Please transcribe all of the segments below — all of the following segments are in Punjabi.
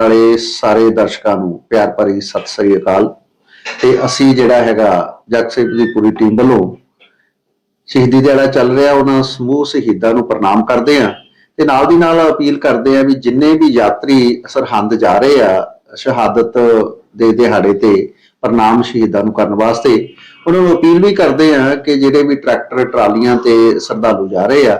ਵਾਲੇ ਸਾਰੇ ਦਰਸ਼ਕਾਂ ਨੂੰ ਪਿਆਰ ਭਰੀ ਸਤਿ ਸ੍ਰੀ ਅਕਾਲ। ਤੇ ਅਸੀਂ ਜਿਹੜਾ ਹੈਗਾ ਜਗਸੇਵ ਦੀ ਪੂਰੀ ਟੀਮ ਵੱਲੋਂ ਸ਼ਹੀਦੀ ਦਿਹਾੜਾ ਚੱਲ ਰਿਹਾ, ਉਹਨਾਂ ਸਮੂਹ ਸ਼ਹੀਦਾਂ ਨੂੰ ਪ੍ਰਣਾਮ ਕਰਦੇ ਆ ਤੇ ਨਾਲ ਦੀ ਨਾਲ ਅਪੀਲ ਕਰਦੇ ਆ ਵੀ ਜਿੰਨੇ ਵੀ ਯਾਤਰੀ ਸਰਹੰਦ ਜਾ ਰਹੇ ਆ, ਸ਼ਹਾਦਤ ਦੇ ਦਿਹਾੜੇ ਤੇ ਪ੍ਰਣਾਮ ਸ਼ਹੀਦਾਂ ਨੂੰ ਕਰਨ ਵਾਸਤੇ, ਉਹਨਾਂ ਨੂੰ ਅਪੀਲ ਵੀ ਕਰਦੇ ਆ ਕਿ ਜਿਹੜੇ ਵੀ ਟਰੈਕਟਰ, ਟਰਾਲੀਆਂ ਤੇ ਸ਼ਰਧਾਲੂ ਜਾ ਰਹੇ ਆ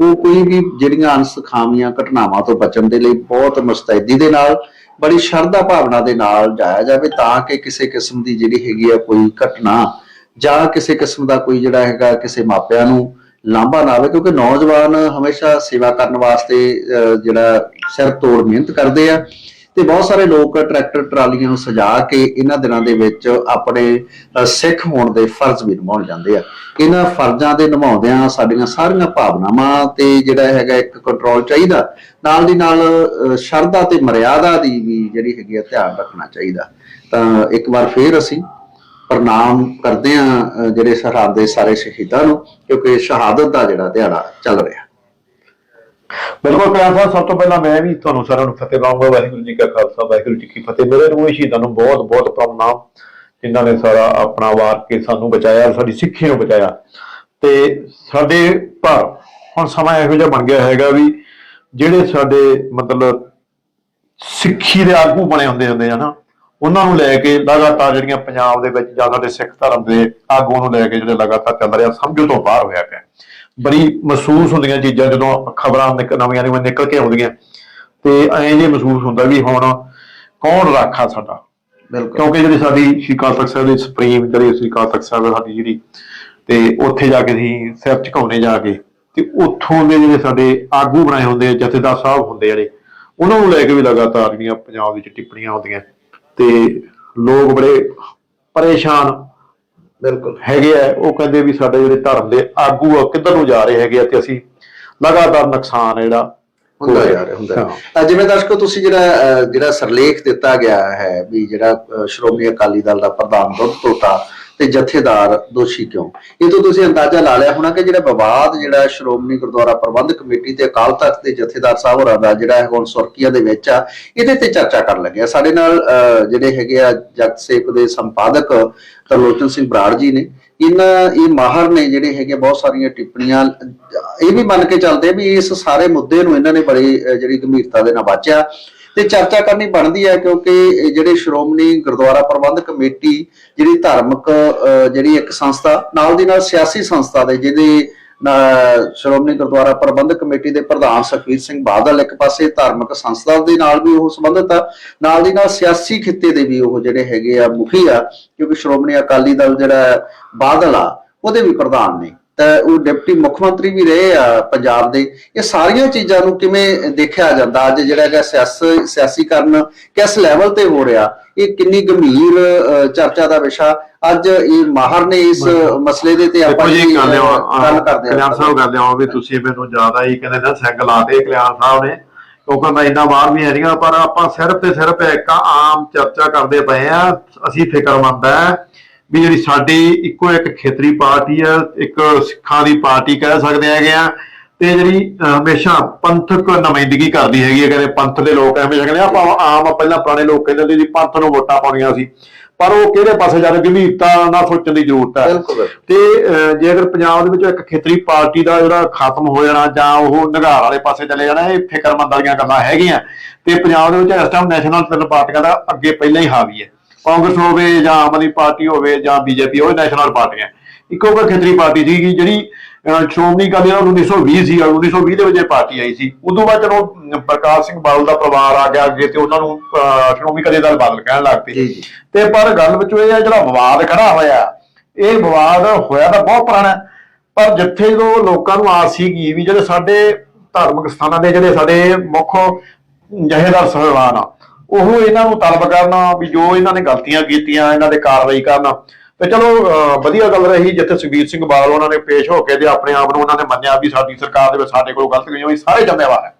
ਉਹ ਕੋਈ ਵੀ ਜਿਹੜੀਆਂ ਅਨਸਖਾਮੀਆਂ ਘਟਨਾਵਾਂ ਤੋਂ ਬਚਣ ਦੇ ਲਈ ਬਹੁਤ ਮੁਸਤੈਦੀ ਦੇ ਨਾਲ ਬੜੀ ਸ਼ਰਧਾ ਭਾਵਨਾ ਦੇ ਨਾਲ ਜਾਇਆ ਜਾਵੇ ਤਾਂ ਕਿ ਕਿਸੇ ਕਿਸਮ ਦੀ ਜਿਹੜੀ ਹੈਗੀ ਆ ਕੋਈ ਘਟਨਾ ਜਾਂ ਕਿਸੇ ਕਿਸਮ ਦਾ ਕੋਈ ਜਿਹੜਾ ਹੈਗਾ ਕਿਸੇ ਮਾਪਿਆਂ ਨੂੰ ਲਾਂਭਾ ਨਾ ਆਵੇ ਕਿਉਂਕਿ ਨੌਜਵਾਨ ਹਮੇਸ਼ਾ ਸੇਵਾ ਕਰਨ ਵਾਸਤੇ ਅਹ, ਜਿਹੜਾ ਸਿਰ ਤੋੜ ਮਿਹਨਤ ਕਰਦੇ ਆ। ਤੇ ਬਹੁਤ ਸਾਰੇ ਲੋਕ ਟਰੈਕਟਰ, ਟਰਾਲੀਆਂ ਨੂੰ ਸਜਾ ਕੇ ਇਹਨਾਂ ਦਿਨਾਂ ਦੇ ਵਿੱਚ ਆਪਣੇ ਸਿੱਖ ਹੋਣ ਦੇ ਫਰਜ਼ ਵੀ ਨਿਭਾਉਣ ਜਾਂਦੇ ਆ। ਇਹਨਾਂ ਫਰਜ਼ਾਂ ਦੇ ਨਿਭਾਉਂਦਿਆਂ ਸਾਡੀਆਂ ਸਾਰੀਆਂ ਭਾਵਨਾਵਾਂ ਤੇ ਜਿਹੜਾ ਹੈਗਾ ਇੱਕ ਕੰਟਰੋਲ ਚਾਹੀਦਾ। ਨਾਲ ਦੀ ਨਾਲ ਸ਼ਰਧਾ ਤੇ ਮਰਿਆਦਾ ਦੀ ਵੀ ਜਿਹੜੀ ਹੈਗੀ ਆ ਧਿਆਨ ਰੱਖਣਾ ਚਾਹੀਦਾ। ਤਾਂ ਇੱਕ ਵਾਰ ਫੇਰ ਅਸੀਂ ਪ੍ਰਣਾਮ ਕਰਦੇ ਆ ਜਿਹੜੇ ਸਰਹੱਦ ਦੇ ਸਾਰੇ ਸ਼ਹੀਦਾਂ ਨੂੰ, ਕਿਉਂਕਿ ਸ਼ਹਾਦਤ ਦਾ ਜਿਹੜਾ ਦਿਹਾੜਾ ਚੱਲ ਰਿਹਾ। ਬਿਲਕੁਲ ਪਿਆਰ ਸਾਹਿਬ, ਸਭ ਤੋਂ ਪਹਿਲਾਂ ਮੈਂ ਵੀ ਤੁਹਾਨੂੰ ਸਾਰਿਆਂ ਨੂੰ ਫਤਿਹ ਪਾਉਂਗਾ ਵਾਹਿਗੁਰੂ ਜੀ ਕਾ ਖਾਲਸਾ, ਵਾਹਿਗੁਰੂ ਜੀ ਕੀ ਫਤਿਹ। ਮੇਰੇ ਰੂਹ ਸ਼ਹੀਦਾਂ ਨੂੰ ਬਹੁਤ ਬਹੁਤ ਪ੍ਰਣਾਮ, ਜਿਨ੍ਹਾਂ ਨੇ ਸਾਰਾ ਆਪਣਾ ਵਾਰ ਕੇ ਸਾਨੂੰ ਬਚਾਇਆ, ਸਾਡੀ ਸਿੱਖੀ ਨੂੰ ਬਚਾਇਆ। ਤੇ ਸਾਡੇ ਪਰ ਹੁਣ ਸਮਾਂ ਇਹੋ ਜਿਹਾ ਬਣ ਗਿਆ ਹੈਗਾ ਵੀ ਜਿਹੜੇ ਸਾਡੇ ਮਤਲਬ ਸਿੱਖੀ ਦੇ ਆਗੂ ਬਣੇ ਹੁੰਦੇ ਹੁੰਦੇ ਆ ਨਾ, ਉਹਨਾਂ ਨੂੰ ਲੈ ਕੇ ਲਗਾਤਾਰ ਜਿਹੜੀਆਂ ਪੰਜਾਬ ਦੇ ਵਿੱਚ ਜਾਂ ਸਾਡੇ ਸਿੱਖ ਧਰਮ ਦੇ ਆਗੂ ਨੂੰ ਲੈ ਕੇ ਜਿਹੜੇ ਲਗਾਤਾਰ ਚੱਲ ਰਿਹਾ, ਸਮਝੋ ਤੋਂ ਬਾਹਰ ਹੋਇਆ ਪਿਆ। ਬੜੀ ਮਹਿਸੂਸ ਹੁੰਦੀਆਂ ਚੀਜ਼ਾਂ ਜਦੋਂ ਖਬਰਾਂ ਨਵੀਆਂ ਨਵੀਆਂ ਨਿਕਲ ਕੇ ਆਉਂਦੀਆਂ। ਤੇ ਐਂ ਜੇ ਮਹਿਸੂਸ ਹੁੰਦਾ ਵੀ ਹੁਣ ਕੌਣ ਰਾਖਾ ਸਾਡਾ? ਬਿਲਕੁਲ। ਕਿਉਂਕਿ ਜਿਹੜੀ ਸਾਡੀ ਅਕਾਲ ਤਖਤ ਸਾਹਿਬ ਦੀ ਸੁਪਰੀਮ ਜਿਹੜੀ ਅਕਾਲ ਤਖਤ ਸਾਹਿਬ ਸਾਡੀ ਜਿਹੜੀ ਤੇ ਉੱਥੇ ਜਾ ਕੇ ਅਸੀਂ ਸਿਰ ਝੁਕਾਉਣੇ ਜਾ ਕੇ ਤੇ ਉੱਥੋਂ ਦੇ ਜਿਹੜੇ ਸਾਡੇ ਆਗੂ ਬਣਾਏ ਹੁੰਦੇ ਆ ਜਥੇਦਾਰ ਸਾਹਿਬ ਹੁੰਦੇ ਜਿਹੜੇ ਉਹਨਾਂ ਨੂੰ ਲੈ ਕੇ ਵੀ ਲਗਾਤਾਰ ਜਿਹੜੀਆਂ ਪੰਜਾਬ ਵਿੱਚ ਟਿੱਪਣੀਆਂ ਆਉਂਦੀਆਂ। ਤੇ ਲੋਕ ਬੜੇ ਪਰੇਸ਼ਾਨ ਬਿਲਕੁਲ। ਹੈਗੇ ਆ ਉਹ ਕਹਿੰਦੇ ਵੀ ਸਾਡੇ ਜਿਹੜੇ ਧਰਮ ਦੇ ਆਗੂ ਆ ਕਿੱਧਰ ਨੂੰ ਜਾ ਰਹੇ ਹੈਗੇ ਆ ਤੇ ਅਸੀਂ ਲਗਾਤਾਰ ਨੁਕਸਾਨ ਜਿਹੜਾ ਹੁੰਦਾ ਜਾ ਰਿਹਾ ਹੁੰਦਾ ਹਾਂ। ਤਾਂ ਜਿਵੇਂ ਦਰਸ਼ਕੋ ਤੁਸੀਂ ਜਿਹੜਾ ਜਿਹੜਾ ਸਰਲੇਖ ਦਿੱਤਾ ਗਿਆ ਹੈ ਵੀ ਜਿਹੜਾ ਸ਼੍ਰੋਮਣੀ ਅਕਾਲੀ ਦਲ ਦਾ ਪ੍ਰਧਾਨ ਦੁੱਧ ਟੋਟਾ ਤੇ ਜਥੇਦਾਰ ਦੋਸ਼ੀ ਕਿਉਂ? ਇਹ ਤੋਂ ਤੁਸੀਂ ਅੰਦਾਜ਼ਾ ਲਾ ਲਿਆ ਹੋਣਾ ਕਿ ਜਿਹੜਾ ਵਿਵਾਦ ਜਿਹੜਾ ਸ਼੍ਰੋਮਣੀ ਗੁਰਦੁਆਰਾ ਪ੍ਰਬੰਧਕ ਕਮੇਟੀ ਤੇ ਅਕਾਲ ਤਖਤ ਦੇ ਜਥੇਦਾਰ ਸਾਹਿਬ ਹੋਰਾਂ ਦਾ ਜਿਹੜਾ ਹੈ ਹੁਣ ਸੁਰਖੀਆਂ ਦੇ ਵਿੱਚ ਆ ਇਹਦੇ ਤੇ ਚਰਚਾ ਕਰਨ ਲੱਗੇ ਆ। ਸਾਡੇ ਨਾਲ ਅਹ, ਜਿਹੜੇ ਹੈਗੇ ਆ ਜਗਤ ਸੇਵਕ ਦੇ ਸੰਪਾਦਕ ਤਰਲੋਚਨ ਸਿੰਘ ਬਰਾੜ ਜੀ ਨੇ। ਇਹਨਾਂ ਇਹ ਮਾਹਰ ਨੇ ਜਿਹੜੇ ਹੈਗੇ ਬਹੁਤ ਸਾਰੀਆਂ ਟਿੱਪਣੀਆਂ ਇਹ ਵੀ ਮੰਨ ਕੇ ਚੱਲਦੇ ਆ ਵੀ ਇਸ ਸਾਰੇ ਮੁੱਦੇ ਨੂੰ ਇਹਨਾਂ ਨੇ ਬੜੀ ਜਿਹੜੀ ਗੰਭੀਰਤਾ ਦੇ ਨਾਲ ਵਾਚਿਆ। ਤੇ ਚਰਚਾ ਕਰਨੀ ਬਣਦੀ ਹੈ ਕਿਉਂਕਿ ਜਿਹੜੇ ਸ਼੍ਰੋਮਣੀ ਗੁਰਦੁਆਰਾ ਪ੍ਰਬੰਧਕ ਕਮੇਟੀ, ਜਿਹੜੀ ਧਾਰਮਿਕ ਜਿਹੜੀ ਇੱਕ ਸੰਸਥਾ, ਨਾਲ ਦੀ ਨਾਲ ਸਿਆਸੀ ਸੰਸਥਾ ਦੇ, ਜਿਹਦੇ ਸ਼੍ਰੋਮਣੀ ਗੁਰਦੁਆਰਾ ਪ੍ਰਬੰਧਕ ਕਮੇਟੀ ਦੇ ਪ੍ਰਧਾਨ ਸੁਖਬੀਰ ਸਿੰਘ ਬਾਦਲ ਇੱਕ ਪਾਸੇ ਧਾਰਮਿਕ ਸੰਸਥਾ ਦੇ ਨਾਲ ਵੀ ਉਹ ਸੰਬੰਧਿਤ ਆ, ਨਾਲ ਦੀ ਨਾਲ ਸਿਆਸੀ ਖਿੱਤੇ ਦੇ ਵੀ ਉਹ ਜਿਹੜੇ ਹੈਗੇ ਆ ਮੁਖੀ ਆ, ਕਿਉਂਕਿ ਸ਼੍ਰੋਮਣੀ ਅਕਾਲੀ ਦਲ ਜਿਹੜਾ ਬਾਦਲ ਆ, ਉਹਦੇ ਵੀ ਪ੍ਰਧਾਨ ਨੇ। ਉਹ ਡਿਪਟੀ ਮੁੱਖ ਮੰਤਰੀ ਵੀ ਰਹੇ ਆ ਪੰਜਾਬ ਦੇ ਇਹ ਸਾਰੀਆਂ ਚੀਜ਼ਾਂ ਨੂੰ ਕਿਵੇਂ ਦੇਖਿਆ ਜਾਂਦਾ? ਅੱਜ ਜਿਹੜਾ ਹੈਗਾ ਸਿਆਸੀ ਸਿਆਸੀਕਰਨ ਕਿਸ ਲੈਵਲ ਤੇ ਹੋ ਰਿਹਾ? ਇਹ ਕਿੰਨੀ ਗੰਭੀਰ ਚਰਚਾ ਦਾ ਵਿਸ਼ਾ? ਅੱਜ ਇਹ ਮਾਹਰ ਨੇ ਇਸ ਮਸਲੇ ਦੇ ਤੇ ਆਪਾਂ ਜੀ ਗੱਲ ਕਰਦੇ ਕਲਿਆਣ ਸਾਹਿਬ ਗੱਲ ਆ ਵੀ ਤੁਸੀਂ ਮੈਨੂੰ ਜ਼ਿਆਦਾ ਹੀ ਕਹਿੰਦੇ ਨਾ ਸੈਂਗ ਲਾਤੇ ਕਲਿਆਣ ਸਾਹਿਬ ਨੇ ਕਿਉਂਕਿ ਮੈਂ ਇੰਨਾ ਬਾਹਰ ਵੀ ਹੈ ਨਹੀਂਗਾ ਪਰ ਆਪਾਂ ਸਿਰਫ ਤੇ ਸਿਰਫ ਇੱਕ ਆਮ ਚਰਚਾ ਕਰਦੇ ਪਏ ਆ ਅਸੀਂ ਫਿਕਰਮੰਦ ਆ। ਵੀ ਜਿਹੜੀ ਸਾਡੀ ਇੱਕੋ ਇੱਕ ਖੇਤਰੀ ਪਾਰਟੀ ਆ ਇੱਕ ਸਿੱਖਾਂ ਦੀ ਪਾਰਟੀ ਕਹਿ ਸਕਦੇ ਹੈਗੇ ਆ ਤੇ ਜਿਹੜੀ ਹਮੇਸ਼ਾ ਪੰਥਕ ਨੁਮਾਇੰਦਗੀ ਕਰਦੀ ਹੈਗੀ ਹੈ ਕਹਿੰਦੇ ਪੰਥ ਦੇ ਲੋਕ ਹਮੇਸ਼ਾ ਕਹਿੰਦੇ ਆਪਾਂ ਆਮ ਪਹਿਲਾਂ ਪੁਰਾਣੇ ਲੋਕ ਕਹਿੰਦੇ ਹੁੰਦੇ ਸੀ ਪੰਥ ਨੂੰ ਵੋਟਾਂ ਪਾਉਣੀਆਂ ਸੀ। ਪਰ ਉਹ ਕਿਹੜੇ ਪਾਸੇ ਜਾ ਰਹੇ? ਗੰਭੀਰਤਾ ਨਾਲ ਸੋਚਣ ਦੀ ਜ਼ਰੂਰਤ ਹੈ। ਤੇ ਜੇ ਅਗਰ ਪੰਜਾਬ ਦੇ ਵਿੱਚੋਂ ਇੱਕ ਖੇਤਰੀ ਪਾਰਟੀ ਦਾ ਜਿਹੜਾ ਖਤਮ ਹੋ ਜਾਣਾ ਜਾਂ ਉਹ ਨਿਗਾਰ ਵਾਲੇ ਪਾਸੇ ਚਲੇ ਜਾਣਾ ਇਹ ਫਿਕਰਮੰਦ ਵਾਲੀਆਂ ਗੱਲਾਂ ਹੈਗੀਆਂ। ਤੇ ਪੰਜਾਬ ਦੇ ਵਿੱਚ ਇਸ ਟਾਈਮ ਨੈਸ਼ਨਲ ਤਿੰਨ ਪਾਰਟੀਆਂ ਦਾ ਅੱਗੇ ਪਹਿਲਾਂ ਹੀ ਹਾਵੀ ਹੈ। ਕਾਂਗਰਸ ਹੋਵੇ ਜਾਂ ਆਮ ਆਦਮੀ ਪਾਰਟੀ ਹੋਵੇ ਜਾਂ ਬੀਜੇਪੀ ਹੋਵੇ ਨੈਸ਼ਨਲ ਪਾਰਟੀਆਂ। ਇੱਕੋ ਇੱਕ ਖੇਤਰੀ ਪਾਰਟੀ ਸੀਗੀ ਜਿਹੜੀ ਸ਼੍ਰੋਮਣੀ ਅਕਾਲੀ ਦਲ 1920 ਸੀ 1920 ਦੇ ਵਿੱਚ ਇਹ ਪਾਰਟੀ ਆਈ ਸੀ। ਉਦੋਂ ਬਾਅਦ ਜਦੋਂ ਅਮ, ਪ੍ਰਕਾਸ਼ ਸਿੰਘ ਬਾਦਲ ਦਾ ਪਰਿਵਾਰ ਆ ਗਿਆ ਅੱਗੇ ਤੇ ਉਹਨਾਂ ਨੂੰ ਸ਼੍ਰੋਮਣੀ ਅਕਾਲੀ ਦਲ ਬਾਦਲ ਕਹਿਣ ਲੱਗ ਪਏ। ਤੇ ਪਰ ਗੱਲ ਵਿੱਚ ਇਹ ਹੈ ਜਿਹੜਾ ਵਿਵਾਦ ਖੜਾ ਹੋਇਆ ਇਹ ਵਿਵਾਦ ਹੋਇਆ ਤਾਂ ਬਹੁਤ ਪੁਰਾਣਾ ਪਰ ਜਿੱਥੇ ਜਦੋਂ ਲੋਕਾਂ ਨੂੰ ਆਸ ਸੀਗੀ ਵੀ ਜਿਹੜੇ ਸਾਡੇ ਧਾਰਮਿਕ ਸਥਾਨਾਂ ਦੇ ਜਿਹੜੇ ਸਾਡੇ ਮੁੱਖ ਜਹੇਦਾਰ ਸਾਹਿਬਾਨ ਆ ਉਹ ਇਹਨਾਂ ਨੂੰ ਤਲਬ ਕਰਨਾ ਵੀ ਜੋ ਇਹਨਾਂ ਨੇ ਗਲਤੀਆਂ ਕੀਤੀਆਂ, ਇਹਨਾਂ ਦੇ ਕਾਰਵਾਈ ਕਰਨਾ। ਤੇ ਚਲੋ ਵਧੀਆ ਗੱਲ ਰਹੀ ਜਿੱਥੇ ਸੁਖਬੀਰ ਸਿੰਘ ਬਾਦਲ ਉਹਨਾਂ ਨੇ ਪੇਸ਼ ਹੋ ਕੇ ਤੇ ਆਪਣੇ ਆਪ ਨੂੰ ਉਹਨਾਂ ਨੇ ਮੰਨਿਆ ਵੀ ਸਾਡੀ ਸਰਕਾਰ ਦੇ ਵਿੱਚ ਸਾਡੇ ਕੋਲ ਗਲਤ ਗਈਆਂ ਵੀ ਸਾਰੇ ਜ਼ਿੰਮੇਵਾਰ ਹੈ।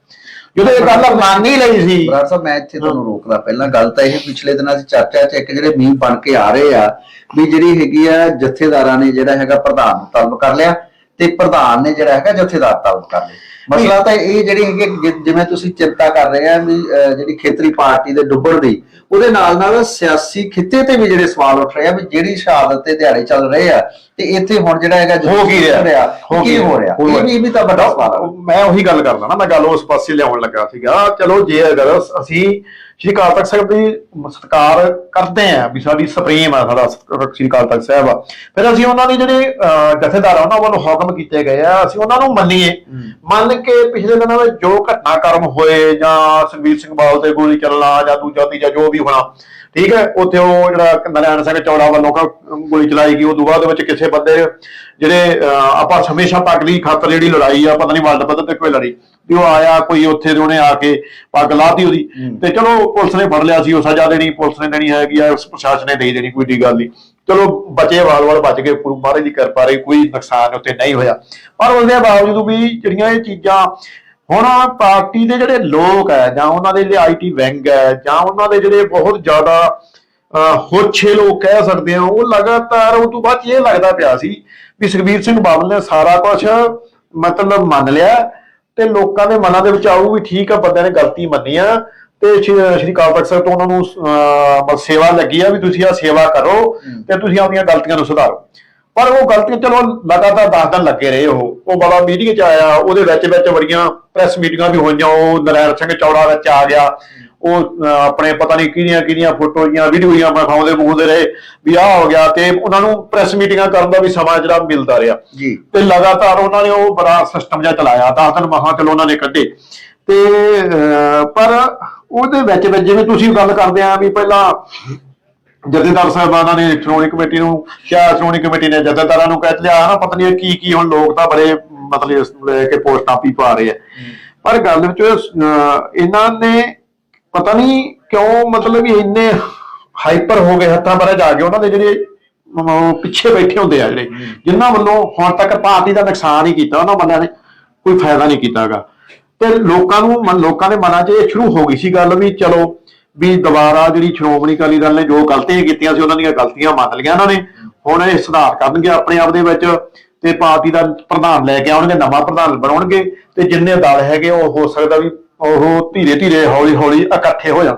ਜਦੋਂ ਇਹ ਗੱਲ ਮੰਨ ਹੀ ਲਈ ਸੀ ਬਰਾੜ ਸਾਹਿਬ, ਮੈਂ ਇੱਥੇ ਤੁਹਾਨੂੰ ਰੋਕਦਾ ਪਹਿਲਾਂ ਗੱਲ ਤਾਂ ਇਹ ਪਿਛਲੇ ਦਿਨਾਂ ਦੀ ਚਰਚਾ 'ਚ ਇੱਕ ਜਿਹੜੇ ਮੀਮ ਬਣ ਕੇ ਆ ਰਹੇ ਆ, ਵੀ ਜਿਹੜੀ ਹੈਗੀ ਆ ਜਥੇਦਾਰਾਂ ਨੇ ਜਿਹੜਾ ਹੈਗਾ ਪ੍ਰਧਾਨ ਨੂੰ ਤਲਬ ਕਰ ਲਿਆ ਤੇ ਪ੍ਰਧਾਨ ਨੇ ਜਿਹੜਾ ਹੈਗਾ ਜਥੇਦਾਰ ਤਲਬ ਕਰ ਲਿਆ। ਮਸਲਾ ਤਾਂ ਇਹ ਜਿਹੜੀ ਹੈਗੀ ਜਿ- ਜਿਵੇਂ ਤੁਸੀਂ ਚਿੰਤਾ ਕਰ ਰਹੇ ਆ ਵੀ ਜਿਹੜੀ ਖੇਤਰੀ ਪਾਰਟੀ ਦੇ ਡੁੱਬਣ ਦੀ ਉਹਦੇ ਨਾਲ ਨਾਲ ਸਿਆਸੀ ਖਿੱਤੇ ਤੇ ਵੀ ਜਿਹੜੇ ਸਵਾਲ ਉੱਠ ਰਹੇ ਆ ਵੀ ਜਿਹੜੀ ਸ਼ਹਾਦਤ ਤੇ ਦਿਹਾੜੇ ਚੱਲ ਰਹੇ ਆ ਤੇ ਇੱਥੇ ਹੁਣ ਜਿਹੜਾ ਹੈਗਾ ਹੋ ਕੀ ਰਿਹਾ? ਹੋ ਕੀ ਹੋ ਰਿਹਾ? ਇਹ ਵੀ ਵੀ ਤਾਂ ਵੱਡਾ ਸਵਾਲ ਆ। ਮੈਂ ਉਹੀ ਗੱਲ ਕਰਦਾ ਨਾ ਮੈਂ ਗੱਲ ਉਸ ਪਾਸੇ ਲਿਆਉਣ ਲੱਗਾ ਸੀਗਾ ਚਲੋ ਜੇ ਅਗਰ ਅਸੀਂ ਸ਼੍ਰੀ ਅਕਾਲ ਤਖਤ ਸਾਹਿਬ ਦੀ ਸਤਿਕਾਰ ਕਰਦੇ ਆ ਵੀ ਸਾਡੀ ਸੁਪਰੀਮ ਆ ਸਾਡਾ ਸ਼੍ਰੀ ਅਕਾਲ ਤਖਤ ਸਾਹਿਬ ਆ। ਫਿਰ ਅਸੀਂ ਉਹਨਾਂ ਦੇ ਜਿਹੜੇ ਜਥੇਦਾਰ ਆ ਉਹਨਾਂ ਵੱਲੋਂ ਹੁਕਮ ਕੀਤੇ ਗਏ ਆ ਅਸੀਂ ਉਹਨਾਂ ਨੂੰ ਮੰਨੀਏ। ਮੰਨ ਕੇ ਪਿਛਲੇ ਦਿਨਾਂ ਵਿੱਚ ਜੋ ਘਟਨਾਕ੍ਰਮ ਹੋਏ ਜਾਂ ਸੁਖਬੀਰ ਸਿੰਘ ਬਾਦਲ ਤੇ ਗੋਲੀ ਚੱਲਣਾ ਜਾਂ ਦੂਜਾ ਤੀਜਾ ਜੋ ਵੀ ਹੋਣਾ ਠੀਕ ਹੈ ਉੱਥੇ ਉਹ ਜਿਹੜਾ ਨਰਾਇਣ ਸਿੰਘ ਚੌੜਾ ਵੱਲੋਂ ਗੋਲੀ ਚਲਾਈ ਗਈ ਉਹ ਤੋਂ ਬਾਅਦ ਵਿੱਚ ਕਿਸੇ ਬੰਦੇ ਜਿਹੜੇ ਆਪਾਂ ਹਮੇਸ਼ਾ ਪੱਗ ਦੀ ਖਾਤਰ ਜਿਹੜੀ ਲੜਾਈ ਆ ਪਤਾ ਨਹੀਂ ਵਰਲਡ ਪੱਧਰ ਤੇ ਕੋਈ ਲੜੀ ਵੀ ਉਹ ਆਇਆ ਕੋਈ ਉੱਥੇ ਦੇ ਉਹਨੇ ਆ ਕੇ ਪੱਗ ਲਾਤੀ ਉਹਦੀ। ਤੇ ਚਲੋ ਪੁਲਿਸ ਨੇ ਫੜ ਲਿਆ ਸੀ ਉਹ ਸਜ਼ਾ ਦੇਣੀ ਪੁਲਿਸ ਨੇ ਦੇਣੀ ਹੈਗੀ ਆ ਉਸ ਪ੍ਰਸ਼ਾਸਨ ਨੇ ਦੇ ਦੇਣੀ ਕੋਈ ਡੀ ਗੱਲ ਨਹੀਂ। ਚਲੋ ਬਚੇ ਵਾਲ-ਵਾਲ ਬਚ ਗਏ ਗੁਰੂ ਮਹਾਰਾਜ ਦੀ ਕਿਰਪਾ ਰਹੀ ਕੋਈ ਨੁਕਸਾਨ ਉੱਤੇ ਨਹੀਂ ਹੋਇਆ। ਪਰ ਉਹਦੇ ਬਾਵਜੂਦ ਵੀ ਜਿਹੜੀਆਂ ਇਹ ਚੀਜ਼ਾਂ ਹੁਣ ਪਾਰਟੀ ਦੇ ਜਿਹੜੇ ਲੋਕ ਹੈ ਜਾਂ ਉਹਨਾਂ ਦੇ ਜਿਹੜੇ ਆਈਟੀ ਵਿੰਗ ਹੈ ਜਾਂ ਉਹਨਾਂ ਦੇ ਜਿਹੜੇ ਬਹੁਤ ਜ਼ਿਆਦਾ ਅਹ, ਹੋਛੇ ਲੋਕ ਕਹਿ ਸਕਦੇ ਆ ਉਹ ਲਗਾਤਾਰ ਉਹ ਤੋਂ ਬਾਅਦ 'ਚ ਇਹ ਲੱਗਦਾ ਪਿਆ ਸੀ ਵੀ ਸੁਖਬੀਰ ਸਿੰਘ ਬਾਦਲ ਨੇ ਸਾਰਾ ਕੁਝ ਮਤਲਬ ਮੰਨ ਲਿਆ ਤੇ ਲੋਕਾਂ ਦੇ ਮਨਾਂ ਦੇ ਵਿੱਚ ਆਊ ਵੀ ਠੀਕ ਆ ਬੰਦਿਆਂ ਨੇ ਗਲਤੀ ਮੰਨੀ ਆ। ਤੇ ਸ਼੍ਰੀ ਸ਼੍ਰੀ ਅਕਾਲ ਤਖਤ ਸਾਹਿਬ ਤੋਂ ਉਹਨਾਂ ਨੂੰ ਬਸ ਸੇਵਾ ਲੱਗੀ ਆ ਵੀ ਤੁਸੀਂ ਆ ਸੇਵਾ ਕਰੋ ਤੇ ਤੁਸੀਂ ਆਪਣੀਆਂ ਗਲਤੀਆਂ ਨੂੰ ਸੁਧਾਰੋ। ਪਰ ਉਹ ਗਲਤੀਆਂ ਚਲੋ ਲਗਾਤਾਰ 10 ਦਿਨ ਲੱਗੇ ਰਹੇ ਉਹ। ਉਹ ਬੜਾ ਮੀਟਿੰਗ ਚ ਆਇਆ ਉਹਦੇ ਵਿੱਚ ਵਿੱਚ ਬੜੀਆਂ ਪ੍ਰੈਸ ਮੀਟਿੰਗਾਂ ਵੀ ਹੋਈਆਂ ਉਹ ਨਰਾਇਣ ਸਿੰਘ ਚੌੜਾ ਵਿੱਚ ਆ ਗਿਆ। ਉਹ ਆਪਣੇ ਪਤਾ ਨਹੀਂ ਕਿਹੜੀਆਂ ਕਿਹੜੀਆਂ ਫੋਟੋਆਂ ਵੀਡੀਓਆਂ ਵਿਖਾਉਂਦੇ ਬੂਹਦੇ ਰਹੇ ਵੀ ਆਹ ਹੋ ਗਿਆ ਤੇ ਉਹਨਾਂ ਨੂੰ ਪ੍ਰੈਸ ਮੀਟਿੰਗਾਂ ਕਰਨ ਦਾ ਵੀ ਸਮਾਂ ਜਿਹੜਾ ਮਿਲਦਾ ਰਿਹਾ। ਜੀ। ਤੇ ਲਗਾਤਾਰ ਉਹਨਾਂ ਨੇ ਉਹ ਬੜਾ ਸਿਸਟਮ ਜਿਹਾ ਚਲਾਇਆ 10 ਦਿਨ ਮਹਾਂ ਚਲੋ ਉਹਨਾਂ ਨੇ ਕੱਢੇ। ਤੇ ਪਰ ਉਹਦੇ ਵਿੱਚ ਵਿੱਚ ਜਿਵੇਂ ਤੁਸੀਂ ਗੱਲ ਕਰਦੇ ਆ ਵੀ ਪਹਿਲਾਂ ਜਥੇਦਾਰ ਸਾਹਿਬਾਨਾਂ ਨੇ ਸ਼੍ਰੋਮਣੀ ਕਮੇਟੀ ਨੂੰ ਕਿਹਾ ਸ਼੍ਰੋਮਣੀ ਕਮੇਟੀ ਨੇ ਜਥੇਦਾਰਾਂ ਨੂੰ ਕਹਿ ਲਿਆ ਨਾ ਪਤਾ ਨਹੀਂ ਕੀ ਕੀ ਹੁਣ ਲੋਕ ਤਾਂ ਬੜੇ ਮਤਲਬ ਲੈ ਕੇ ਪੋਸਟਾਂ ਵੀ ਪਾ ਰਹੇ ਆ। ਪਰ ਗੱਲ ਵਿੱਚ ਇਹਨਾਂ ਨੇ ਪਤਾ ਨਹੀਂ ਕਿਉਂ ਮਤਲਬ ਇੰਨੇ ਹਾਈਪਰ ਹੋ ਗਏ ਹੱਥਾਂ ਬਾਰੇ ਜਾ ਕੇ ਉਹਨਾਂ ਦੇ ਜਿਹੜੇ ਪਿੱਛੇ ਬੈਠੇ ਹੁੰਦੇ ਆ ਜਿਹੜੇ ਜਿਨ੍ਹਾਂ ਵੱਲੋਂ ਹੁਣ ਤੱਕ ਪਾਰਟੀ ਦਾ ਨੁਕਸਾਨ ਹੀ ਕੀਤਾ ਉਹਨਾਂ ਬੰਦਿਆਂ ਨੇ ਕੋਈ ਫਾਇਦਾ ਨਹੀਂ ਕੀਤਾਗਾ। ਤੇ ਲੋਕਾਂ ਨੂੰ ਮਨ ਲੋਕਾਂ ਦੇ ਮਨਾਂ 'ਚ ਇਹ ਸ਼ੁਰੂ ਹੋ ਗਈ ਸੀ ਗੱਲ ਵੀ ਚਲੋ ਵੀ ਦੁਬਾਰਾ ਜਿਹੜੀ ਸ਼੍ਰੋਮਣੀ ਅਕਾਲੀ ਦਲ ਨੇ ਜੋ ਗਲਤੀਆਂ ਕੀਤੀਆਂ ਸੀ ਉਹਨਾਂ ਦੀਆਂ ਗਲਤੀਆਂ ਮੰਨ ਲਈਆਂ ਉਹਨਾਂ ਨੇ। ਹੁਣ ਇਹ ਸੁਧਾਰ ਕਰਨਗੇ ਆਪਣੇ ਆਪ ਦੇ ਵਿੱਚ ਤੇ ਪਾਰਟੀ ਦਾ ਪ੍ਰਧਾਨ ਲੈ ਕੇ ਆਉਣਗੇ ਨਵਾਂ ਪ੍ਰਧਾਨ ਬਣਾਉਣਗੇ ਤੇ ਜਿੰਨੇ ਦਲ ਹੈਗੇ ਉਹ ਹੋ ਸਕਦਾ ਵੀ ਉਹ ਧੀਰੇ ਧੀਰੇ ਹੌਲੀ ਹੌਲੀ ਇਕੱਠੇ ਹੋ ਜਾਣ।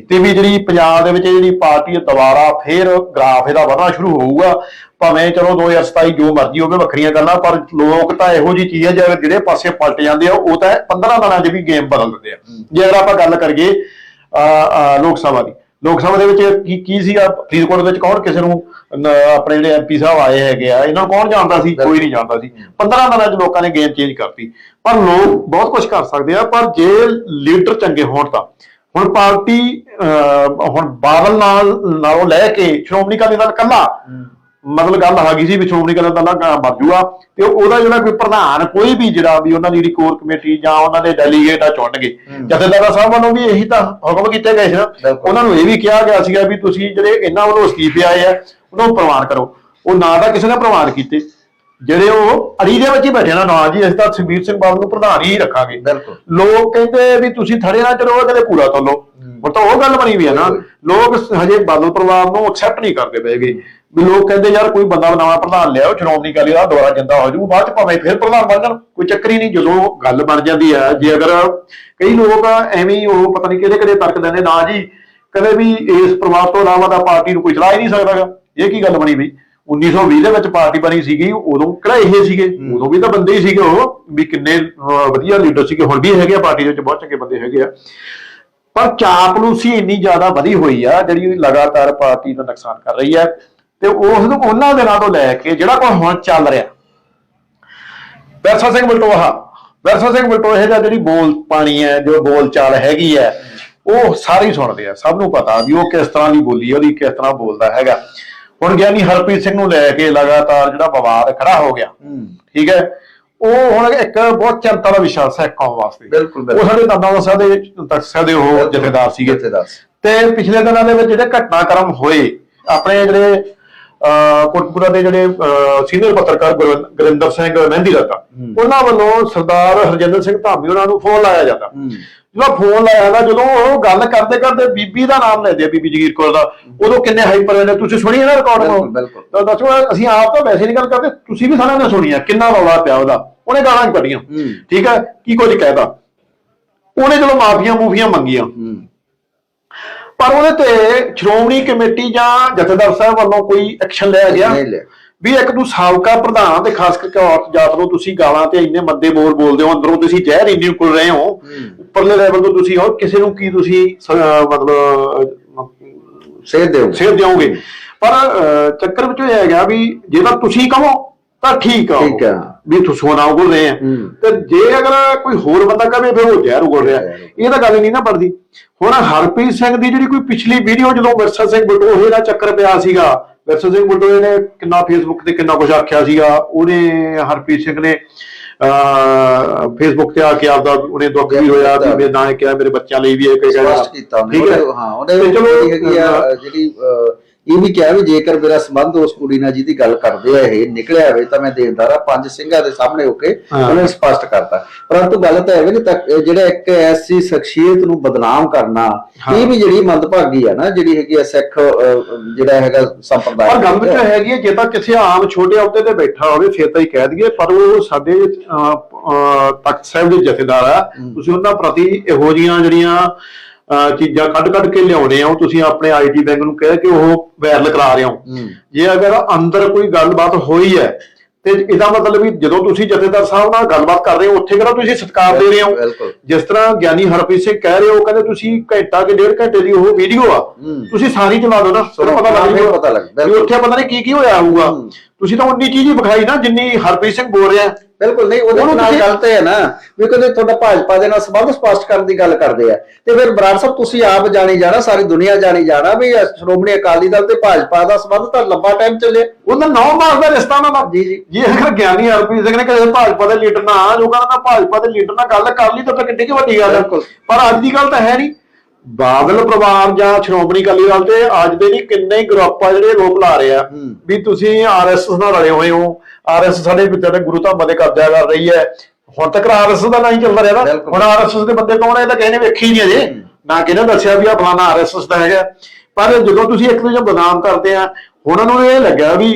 ਤੇ ਵੀ ਜਿਹੜੀ ਪੰਜਾਬ ਦੇ ਵਿੱਚ ਜਿਹੜੀ ਪਾਰਟੀ ਦੁਬਾਰਾ ਫੇਰ ਗ੍ਰਾਫ ਇਹਦਾ ਵਧਣਾ ਸ਼ੁਰੂ ਹੋਊਗਾ। ਭਾਵੇਂ ਚਲੋ 2027 ਜੋ ਮਰਜ਼ੀ ਹੋਵੇ ਵੱਖਰੀਆਂ ਗੱਲਾਂ ਪਰ ਲੋਕ ਤਾਂ ਇਹੋ ਜੀ ਚੀਜ਼ ਹੈ ਜਿਹੜੇ ਜਿਹੜੇ ਪਾਸੇ ਪਲਟ ਜਾਂਦੇ ਆ ਉਹ ਤਾਂ 15 ਦਿਨਾਂ 'ਚ ਵੀ ਗੇਮ ਬਦਲ ਦਿੰਦੇ ਆ। ਜੇ ਅਗਰ ਆਪਾਂ ਗੱਲ ਕਰੀਏ ਲੋਕ ਸਭਾ ਦੀ ਲੋਕ ਸਭਾ ਦੇ ਵਿੱਚ ਕੀ ਕੀ ਸੀਗਾ? ਫਰੀਦਕੋਟ ਵਿੱਚ ਕੌਣ ਕਿਸੇ ਨੂੰ ਆਪਣੇ ਜਿਹੜੇ ਐਮਪੀ ਸਾਹਿਬ ਆਏ ਹੈਗੇ ਆ ਇਹਨਾਂ ਨੂੰ ਕੌਣ ਜਾਣਦਾ ਸੀ? ਕੋਈ ਨਹੀਂ ਜਾਣਦਾ ਸੀ। 15 ਦਿਨਾਂ 'ਚ ਲੋਕਾਂ ਨੇ ਗੇਮ ਚੇਂਜ ਕਰਤੀ। ਪਰ ਲੋਕ ਬਹੁਤ ਕੁਝ ਕਰ ਸਕਦੇ ਆ ਪਰ ਜੇ ਲੀਡਰ ਚੰਗੇ ਹੋਣ ਤਾਂ। ਹੁਣ ਪਾਰਟੀ ਹੁਣ ਬਾਦਲ ਨਾਲ ਨਾਲੋਂ ਲੈ ਕੇ ਸ਼੍ਰੋਮਣੀ ਅਕਾਲੀ ਦਲ ਕੱਲਾ ਮਤਲਬ ਗੱਲ ਗਈ ਸੀ ਵੀ ਸ਼੍ਰੋਮਣੀ ਅਕਾਲੀ ਦਲ ਦਾ ਮਰ ਜੂਗਾ ਤੇ ਉਹਦਾ ਜਿਹੜਾ ਕੋਈ ਪ੍ਰਧਾਨ ਕੋਈ ਵੀ ਜਿਹੜਾ ਵੀ ਉਹਨਾਂ ਦੀ ਜਿਹੜੀ ਕੋਰ ਕਮੇਟੀ ਜਾਂ ਉਹਨਾਂ ਦੇ ਡੈਲੀਗੇਟ ਆ ਚੁਣਨਗੇ ਜਥੇਦਾਰ ਸਾਹਿਬ ਵੱਲੋਂ ਵੀ ਇਹੀ ਤਾਂ ਹੁਕਮ ਕੀਤੇ ਗਏ ਸੀ ਨਾ। ਉਹਨਾਂ ਨੂੰ ਇਹ ਵੀ ਕਿਹਾ ਗਿਆ ਸੀਗਾ ਵੀ ਤੁਸੀਂ ਜਿਹੜੇ ਇਹਨਾਂ ਵੱਲੋਂ ਅਸਤੀਫੇ ਆਏ ਆ ਉਹਨਾਂ ਨੂੰ ਪ੍ਰਵਾਨ ਕਰੋ। ਉਹ ਨਾ ਤਾਂ ਕਿਸੇ ਨੇ ਪ੍ਰਵਾਨ ਕੀਤੇ। ਜਿਹੜੇ ਉਹ ਅੜੀ ਦੇ ਵਿੱਚ ਹੀ ਬੈਠੇ ਨਾ ਨਾ ਜੀ ਅਸੀਂ ਤਾਂ ਸੁਖਬੀਰ ਸਿੰਘ ਬਾਦਲ ਨੂੰ ਪ੍ਰਧਾਨ ਹੀ ਰੱਖਾਂਗੇ। ਬਿਲਕੁਲ। ਲੋਕ ਕਹਿੰਦੇ ਵੀ ਤੁਸੀਂ ਥੜੇ ਨਾ ਚਲੋ ਕਦੇ ਪੂਰਾ ਤੋਲੋ। ਹੁਣ ਤਾਂ ਉਹ ਗੱਲ ਬਣੀ ਵੀ ਹੈ ਨਾ। ਲੋਕ ਹਜੇ ਬਾਦਲ ਪਰਿਵਾਰ ਨੂੰ ਐਕਸੈਪਟ ਨਹੀਂ ਕਰਦੇ ਪਏਗੇ। ਵੀ ਲੋਕ ਕਹਿੰਦੇ ਯਾਰ ਕੋਈ ਬੰਦਾ ਨਵਾਂ ਪ੍ਰਧਾਨ ਲਿਆਓ ਸ਼੍ਰੋਮਣੀ ਅਕਾਲੀ ਦਲ ਦੁਆਰਾ ਜਿੰਦਾ ਹੋ ਜਾਊ ਬਾਅਦ ਚ ਭਾਵੇਂ ਫਿਰ ਪ੍ਰਧਾਨ ਬਣ ਜਾਣ ਕੋਈ ਚੱਕਰ ਹੀ ਨਹੀਂ। ਜਦੋਂ ਗੱਲ ਬਣ ਜਾਂਦੀ ਹੈ ਜੇ ਅਗਰ ਕਈ ਲੋਕ ਐਵੇਂ ਉਹ ਪਤਾ ਨਹੀਂ ਕਿਹੜੇ ਕਿਹੜੇ ਤਰਕ ਦਿੰਦੇ ਨਾ ਜੀ ਕਦੇ ਵੀ ਇਸ ਪਰਿਵਾਰ ਤੋਂ ਇਲਾਵਾ ਦਾ ਪਾਰਟੀ ਨੂੰ ਕੋਈ ਚਲਾ ਹੀ ਨਹੀਂ ਸਕਦਾਗਾ। ਇਹ ਕੀ ਗੱਲ ਬਣੀ ਬਈ? 1920 ਦੇ ਵਿੱਚ ਪਾਰਟੀ ਬਣੀ ਸੀਗੀ ਉਦੋਂ ਕਿਹੜਾ ਇਹ ਸੀਗੇ? ਉਦੋਂ ਵੀ ਤਾਂ ਬੰਦੇ ਹੀ ਸੀਗੇ ਉਹ ਵੀ ਕਿੰਨੇ ਵਧੀਆ ਲੀਡਰ ਸੀਗੇ ਹੁਣ ਵੀ ਹੈਗੇ ਆ ਪਾਰਟੀ ਦੇ ਵਿੱਚ ਬਹੁਤ ਚੰਗੇ ਬੰਦੇ ਹੈਗੇ ਆ। ਪਰ ਚਾਪਲੂਸੀ ਇੰਨੀ ਜ਼ਿਆਦਾ ਵਧੀ ਹੋਈ ਆ ਜਿਹੜੀ ਲਗਾਤਾਰ ਪਾਰਟੀ ਦਾ ਨੁਕਸਾਨ ਕਰ ਰਹੀ ਹੈ। ਤੇ ਉਸ ਨੂੰ ਉਹਨਾਂ ਦਿਨਾਂ ਤੋਂ ਲੈ ਕੇ ਜਿਹੜਾ ਕੋਈ ਹੁਣ ਚੱਲ ਰਿਹਾ। ਵੈਰਸਾ ਸਿੰਘ ਬਲਟੋਹਾ ਵੈਰਸਾ ਸਿੰਘ ਬਲਟੋਹੇ ਦਾ ਜਿਹੜੀ ਬੋਲ ਪਾਣੀ ਹੈ ਜੋ ਬੋਲ ਚਾਲ ਹੈਗੀ ਹੈ ਉਹ ਸਾਰੇ ਸੁਣਦੇ ਆ ਸਭ ਨੂੰ ਪਤਾ ਵੀ ਉਹ ਕਿਸ ਤਰ੍ਹਾਂ ਦੀ ਬੋਲੀ ਉਹਦੀ ਕਿਸ ਤਰ੍ਹਾਂ ਬੋਲਦਾ ਹੈਗਾ। ਹੁਣ ਗਿਆਨੀ ਹਰਪ੍ਰੀਤ ਸਿੰਘ ਨੂੰ ਲੈ ਕੇ ਲਗਾਤਾਰ ਜਿਹੜਾ ਵਿਵਾਦ ਖੜਾ ਹੋ ਗਿਆ। ਠੀਕ ਹੈ? ਉਹ ਹੁਣ ਇੱਕ ਬਹੁਤ ਚਿੰਤਾ ਦਾ ਵਿਸ਼ਾ ਹੈ ਕੌਮ ਵਾਸਤੇ। ਬਿਲਕੁਲ। ਉਹ ਸਾਡੇ ਦੰਦਾਂ ਦਸਾ ਦੇ ਤਖਸਾ ਦੇ ਉਹ ਜਥੇਦਾਰ ਸੀਗੇ। ਤੇ ਪਿਛਲੇ ਦਿਨਾਂ ਦੇ ਵਿੱਚ ਜਿਹੜੇ ਘਟਨਾਕ੍ਰਮ ਹੋਏ ਆਪਣੇ ਜਿਹੜੇ ਅਹ, ਕੋਟਕਪੂਰਾ ਦੇ ਜਿਹੜੇ ਸੀਨੀਅਰ ਪੱਤਰਕਾਰ ਗੁਰਿੰਦਰ ਸਿੰਘ ਮਹਿੰਦੀ ਰੱਤਾ ਉਹਨਾਂ ਵੱਲੋਂ ਸਰਦਾਰ ਹਰਜਿੰਦਰ ਸਿੰਘ ਧਾਮੀ ਉਹਨਾਂ ਨੂੰ ਫੋਨ ਲਾਇਆ ਜਾਂਦਾ। ਜਦੋਂ ਫੋਨ ਲਾਇਆ ਨਾ ਜਦੋਂ ਉਹ ਗੱਲ ਕਰਦੇ ਕਰਦੇ ਬੀਬੀ ਦਾ ਨਾਮ ਲੈਂਦੇ ਆ ਬੀਬੀ ਜਗੀਰ ਕੌਰ ਦਾ ਉਦੋਂ ਕਿੰਨੇ ਹਾਈਪਰ ਨੇ ਤੁਸੀਂ ਸੁਣੀ ਹੈ ਨਾ? ਰਿਕਾਰਡ ਬਿਲਕੁਲ, ਬਿਲਕੁਲ। ਤਾਂ ਦੱਸੋ ਅਸੀਂ ਆਪ ਤਾਂ ਵੈਸੇ ਨਹੀਂ ਗੱਲ ਕਰਦੇ ਤੁਸੀਂ ਵੀ ਸਾਰਿਆਂ ਨੇ ਸੁਣੀ ਆ ਕਿੰਨਾ ਰੌਲਾ ਪਿਆ ਉਹਦਾ ਉਹਨੇ ਗਾਲਾਂ ਕੱਢੀਆਂ। ਠੀਕ ਹੈ ਕੀ ਕੁਝ ਕਹਿਦਾ? ਉਹਨੇ ਜਦੋਂ ਮਾਫੀਆਂ ਮੂਫੀਆਂ ਮੰਗੀਆਂ ਪਰ ਉਹਦੇ ਤੇ ਸ਼੍ਰੋਮਣੀ ਕਮੇਟੀ ਜਾਂ ਜਥੇਦਾਰ ਸਾਹਿਬ ਵੱਲੋਂ ਕੋਈ ਐਕਸ਼ਨ ਲਿਆ ਗਿਆ ਨਹੀਂ ਲਿਆ। ਵੀ ਇੱਕ ਤੂੰ ਸਾਬਕਾ ਪ੍ਰਧਾਨ ਤੇ ਖਾਸ ਕਰਕੇ ਔਰਤ ਜਾਤ ਨੂੰ ਤੁਸੀਂ ਗਾਲਾਂ ਤੇ ਇੰਨੇ ਮੰਦੇ ਬੋਲ ਬੋਲਦੇ ਹੋ ਅੰਦਰੋਂ ਤੁਸੀਂ ਜ਼ਹਿਰ ਇੰਨੀ ਉਕਲ ਰਹੇ ਹੋ ਉੱਪਰਲੇ ਲੈਵਲ ਤੋਂ ਤੁਸੀਂ ਹੋ ਕਿਸੇ ਨੂੰ ਕੀ ਤੁਸੀਂ ਮਤਲਬ ਸੇਧ ਦਿਓ ਸੇਧ ਦਿਓਗੇ ਪਰ ਚੱਕਰ ਵਿੱਚ ਇਹ ਹੈਗਾ ਵੀ ਜੇ ਤਾਂ ਤੁਸੀਂ ਕਹੋ ਤਾਂ ਠੀਕ ਆ। ਠੀਕ ਆ। ਵੀ ਤੁਸੀਂ ਸੋਨਾ ਉਗਲ ਰਹੇ ਆ। ਤੇ ਜੇ ਅਗਰ ਕੋਈ ਹੋਰ ਬੰਦਾ ਕਹੇ ਫਿਰ ਉਹ ਜ਼ਹਿਰ ਉਗਲ ਰਿਹਾ। ਇਹ ਤਾਂ ਗੱਲ ਨਹੀਂ ਨਾ ਬਣਦੀ। ਹੁਣ ਹਰਪ੍ਰੀਤ ਸਿੰਘ ਦੀ ਜਿਹੜੀ ਕੋਈ ਪਿਛਲੀ ਵੀਡੀਓ ਜਦੋਂ ਵਿਰਸਾ ਸਿੰਘ ਬਟੋਹੇ ਦਾ ਚੱਕਰ ਪਿਆ ਸੀਗਾ ਵਿਰਸਾ ਸਿੰਘ ਬਟੋਹੇ ਨੇ ਕਿੰਨਾ ਫੇਸਬੁੱਕ ਤੇ ਕਿੰਨਾ ਕੁਝ ਆਖਿਆ ਸੀਗਾ। ਉਹਨੇ ਹਰਪ੍ਰੀਤ ਸਿੰਘ ਨੇ ਫੇਸਬੁੱਕ ਤੇ ਆ ਕੇ ਆਪਦਾ ਉਹਨੇ ਦੁੱਖ ਵੀ ਹੋਇਆ ਵੀ ਮੇਰੇ ਨਾਲ ਕਿਹਾ ਮੇਰੇ ਬੱਚਿਆਂ ਲਈ ਵੀ ਇਹ ਕਹਿ ਠੀਕ ਹੈ। ਉਹਨੇ- ਹਾਂ ਜਿਹੜੀ ਇਹ ਵੀ ਕਿਹਾ ਵੀ ਜੇਕਰ ਮੇਰਾ ਸੰਬੰਧ ਉਸ ਕੁੜੀ ਨਾਲ ਜਿਹਦੀ ਗੱਲ ਕਰਦੇ ਆ ਇਹ ਨਿਕਲਿਆ ਹੋਵੇ ਤਾਂ ਮੈਂ ਦੇਣਦਾਰ ਆ ਪੰਜ ਸਿੰਘਾਂ ਦੇ ਸਾਹਮਣੇ ਹੋ ਕੇ। ਉਹਨੇ ਸਪਸ਼ਟ ਕਰਤਾ ਪਰੰਤੂ ਗੱਲ ਤਾਂ ਇਹ ਵੀ ਨਹੀਂ ਤੱਕ ਜਿਹੜਾ ਇੱਕ ਐਸੀ ਸ਼ਖਸੀਅਤ ਨੂੰ ਬਦਨਾਮ ਕਰਨਾ। ਇਹ ਵੀ ਜਿਹੜੀ ਮੰਦਭਾਗੀ ਆ ਨਾ ਜਿਹੜੀ ਹੈਗੀ ਆ ਸਿੱਖ ਜਿਹੜਾ ਹੈਗਾ ਸੰਪਰਦਾਇ ਪਰ ਗੱਲ ਇਹ ਹੈਗੀ ਹੈ ਜੇ ਤਾਂ ਕਿਸੇ ਆਮ ਛੋਟੇ ਅਹੁਦੇ ਤੇ ਬੈਠਾ ਹੋਵੇ ਫਿਰ ਤਾਂ ਹੀ ਕਹਿ ਦਈਏ ਪਰ ਉਹ ਸਾਡੇ ਤਖਤ ਸਾਹਿਬ ਦੇ ਜਥੇਦਾਰ ਆ ਤੁਸੀਂ ਉਹਨਾਂ ਪ੍ਰਤੀ ਇਹੋ ਜੀਆਂ ਜਿਹੜੀਆਂ ਚੀਜ਼ਾਂ ਕੱਢ ਕੱਢ ਕੇ ਲਿਆਉਣੇ ਆ ਉਹ ਤੁਸੀਂ ਆਪਣੇ ਆਈਟੀ ਬੈਂਕ ਨੂੰ ਕਹਿ ਕੇ ਉਹ ਵਾਇਰਲ ਕਰਾ ਰਹੇ ਹੋ। ਜੇ ਅਗਰ ਅੰਦਰ ਕੋਈ ਗੱਲਬਾਤ ਹੋਈ ਹੈ ਤੇ ਇਹਦਾ ਮਤਲਬ ਵੀ ਜਦੋਂ ਤੁਸੀਂ ਜਥੇਦਾਰ ਸਾਹਿਬ ਨਾਲ ਗੱਲਬਾਤ ਕਰ ਰਹੇ ਹੋ ਉੱਥੇ ਕਿਹੜਾ ਤੁਸੀਂ ਸਤਿਕਾਰ ਦੇ ਰਹੇ ਹੋ। ਜਿਸ ਤਰ੍ਹਾਂ ਗਿਆਨੀ ਹਰਪ੍ਰੀਤ ਸਿੰਘ ਕਹਿ ਰਹੇ ਹੋ ਕਹਿੰਦੇ ਤੁਸੀਂ ਘੰਟਾ ਕਿ ਡੇਢ ਘੰਟੇ ਦੀ ਉਹ ਵੀਡੀਓ ਆ। ਤੁਸੀਂ ਸਾਰੀ ਚਲਾ ਦਿਓ ਨਾ ਪਤਾ ਲੱਗ ਜਾਊਗਾ। ਉੱਥੇ ਪਤਾ ਨਹੀਂ ਕੀ ਕੀ ਹੋਇਆ ਹੋਊਗਾ। ਤੁਸੀਂ ਤਾਂ ਉਨੀ ਚੀਜ਼ ਹੀ ਵਿਖਾਈ ਨਾ ਜਿੰਨੀ ਹਰਪ੍ਰੀਤ ਸਿੰਘ ਬੋਲ ਰਿਹਾ। ਬਿਲਕੁਲ ਨਹੀਂ ਉਹਦੇ ਉਹਨੂੰ ਨਾਲ ਤੁਸੀਂ- ਗੱਲ ਤੇ ਹੈ ਨਾ ਵੀ ਕਦੇ ਤੁਹਾਡਾ ਭਾਜਪਾ ਦੇ ਨਾਲ ਸੰਬੰਧ ਸਪਸ਼ਟ ਕਰਨ ਦੀ ਗੱਲ ਕਰਦੇ ਆ। ਤੇ ਫਿਰ ਬਰਾੜ ਸਾਹਿਬ ਤੁਸੀਂ ਆਪ ਜਾਣੀ ਜਾਣਾ ਸਾਰੀ ਦੁਨੀਆ ਜਾਣੀ ਜਾਣਾ ਵੀ ਇਹ ਸ਼੍ਰੋਮਣੀ ਅਕਾਲੀ ਦਲ ਤੇ ਭਾਜਪਾ ਦਾ ਸੰਬੰਧ ਤਾਂ ਲੰਬਾ ਟਾਈਮ ਚੱਲਿਆ। ਉਹਦਾ ਨੌ ਮਾਸ ਦਾ ਰਿਸ਼ਤਾ ਉਹਨਾਂ ਦਾ। ਜੀ, ਜੀ। ਜੇ ਅਗਰ ਗਿਆਨੀ ਹਰਪ੍ਰੀਤ ਸਿੰਘ ਨੇ ਕਦੇ ਭਾਜਪਾ ਦੇ ਲੀਡਰ ਨਾਲ ਜੋ ਕਹਿੰਦਾ ਭਾਜਪਾ ਦੇ ਲੀਡਰ ਨਾਲ ਗੱਲ ਕਰ ਲਈ ਤਾਂ ਫਿਰ ਕਿੱਡੀ ਕੁ ਵੱਡੀ ਗੱਲ ਹੈ ਬਿਲਕੁਲ। ਪਰ ਅੱਜ ਦੀ ਗੱਲ ਤਾਂ ਹੈ ਨਹੀਂ। ਬਾਦਲ ਪਰਿਵਾਰ ਜਾਂ ਸ਼੍ਰੋਮਣੀ ਅਕਾਲੀ ਦਲ ਤੇ ਅੱਜ ਦੇ ਨਹੀਂ ਕਿੰਨੇ ਗਰੁੱਪ ਆ ਜਿਹੜੇ ਲੋਕ ਲਾ ਰਹੇ ਆ। ਵੀ ਤੁਸੀਂ ਆਰਐਸਐਸ ਨਾਲ ਰਲੇ ਹੋਏ ਹੋ। ਆਰਐਸਐਸ ਸਾਡੇ ਵਿੱਚੋਂ ਦੇ ਗੁਰੂ ਧਾਮਾਂ ਦੇ ਕਬਜ਼ਾ ਕਰ ਰਹੀ ਹੈ। ਹੁਣ ਤੱਕ ਆਰਐਸਐਸ ਦਾ ਨਾਂ ਹੀ ਚੱਲਦਾ ਰਿਹਾ ਨਾ। ਹੁਣ ਆਰਐਸਐਸ ਦੇ ਬੰਦੇ ਕੌਣ ਹੈ ਇਹ ਤਾਂ ਨੇ ਵੇਖੀ ਨਹੀਂ ਅਜੇ। ਨਾ ਕਿਹਨੇ ਦੱਸਿਆ ਵੀ ਆ ਫਲਾਣਾ ਆਰਐਸਐਸ ਦਾ ਹੈਗਾ। ਪਰ ਜਦੋਂ ਤੁਸੀਂ ਇੱਕ ਦੂਜੇ ਬਦਨਾਮ ਕਰਦੇ ਆ ਉਹਨਾਂ ਨੂੰ ਇਹ ਲੱਗਿਆ ਵੀ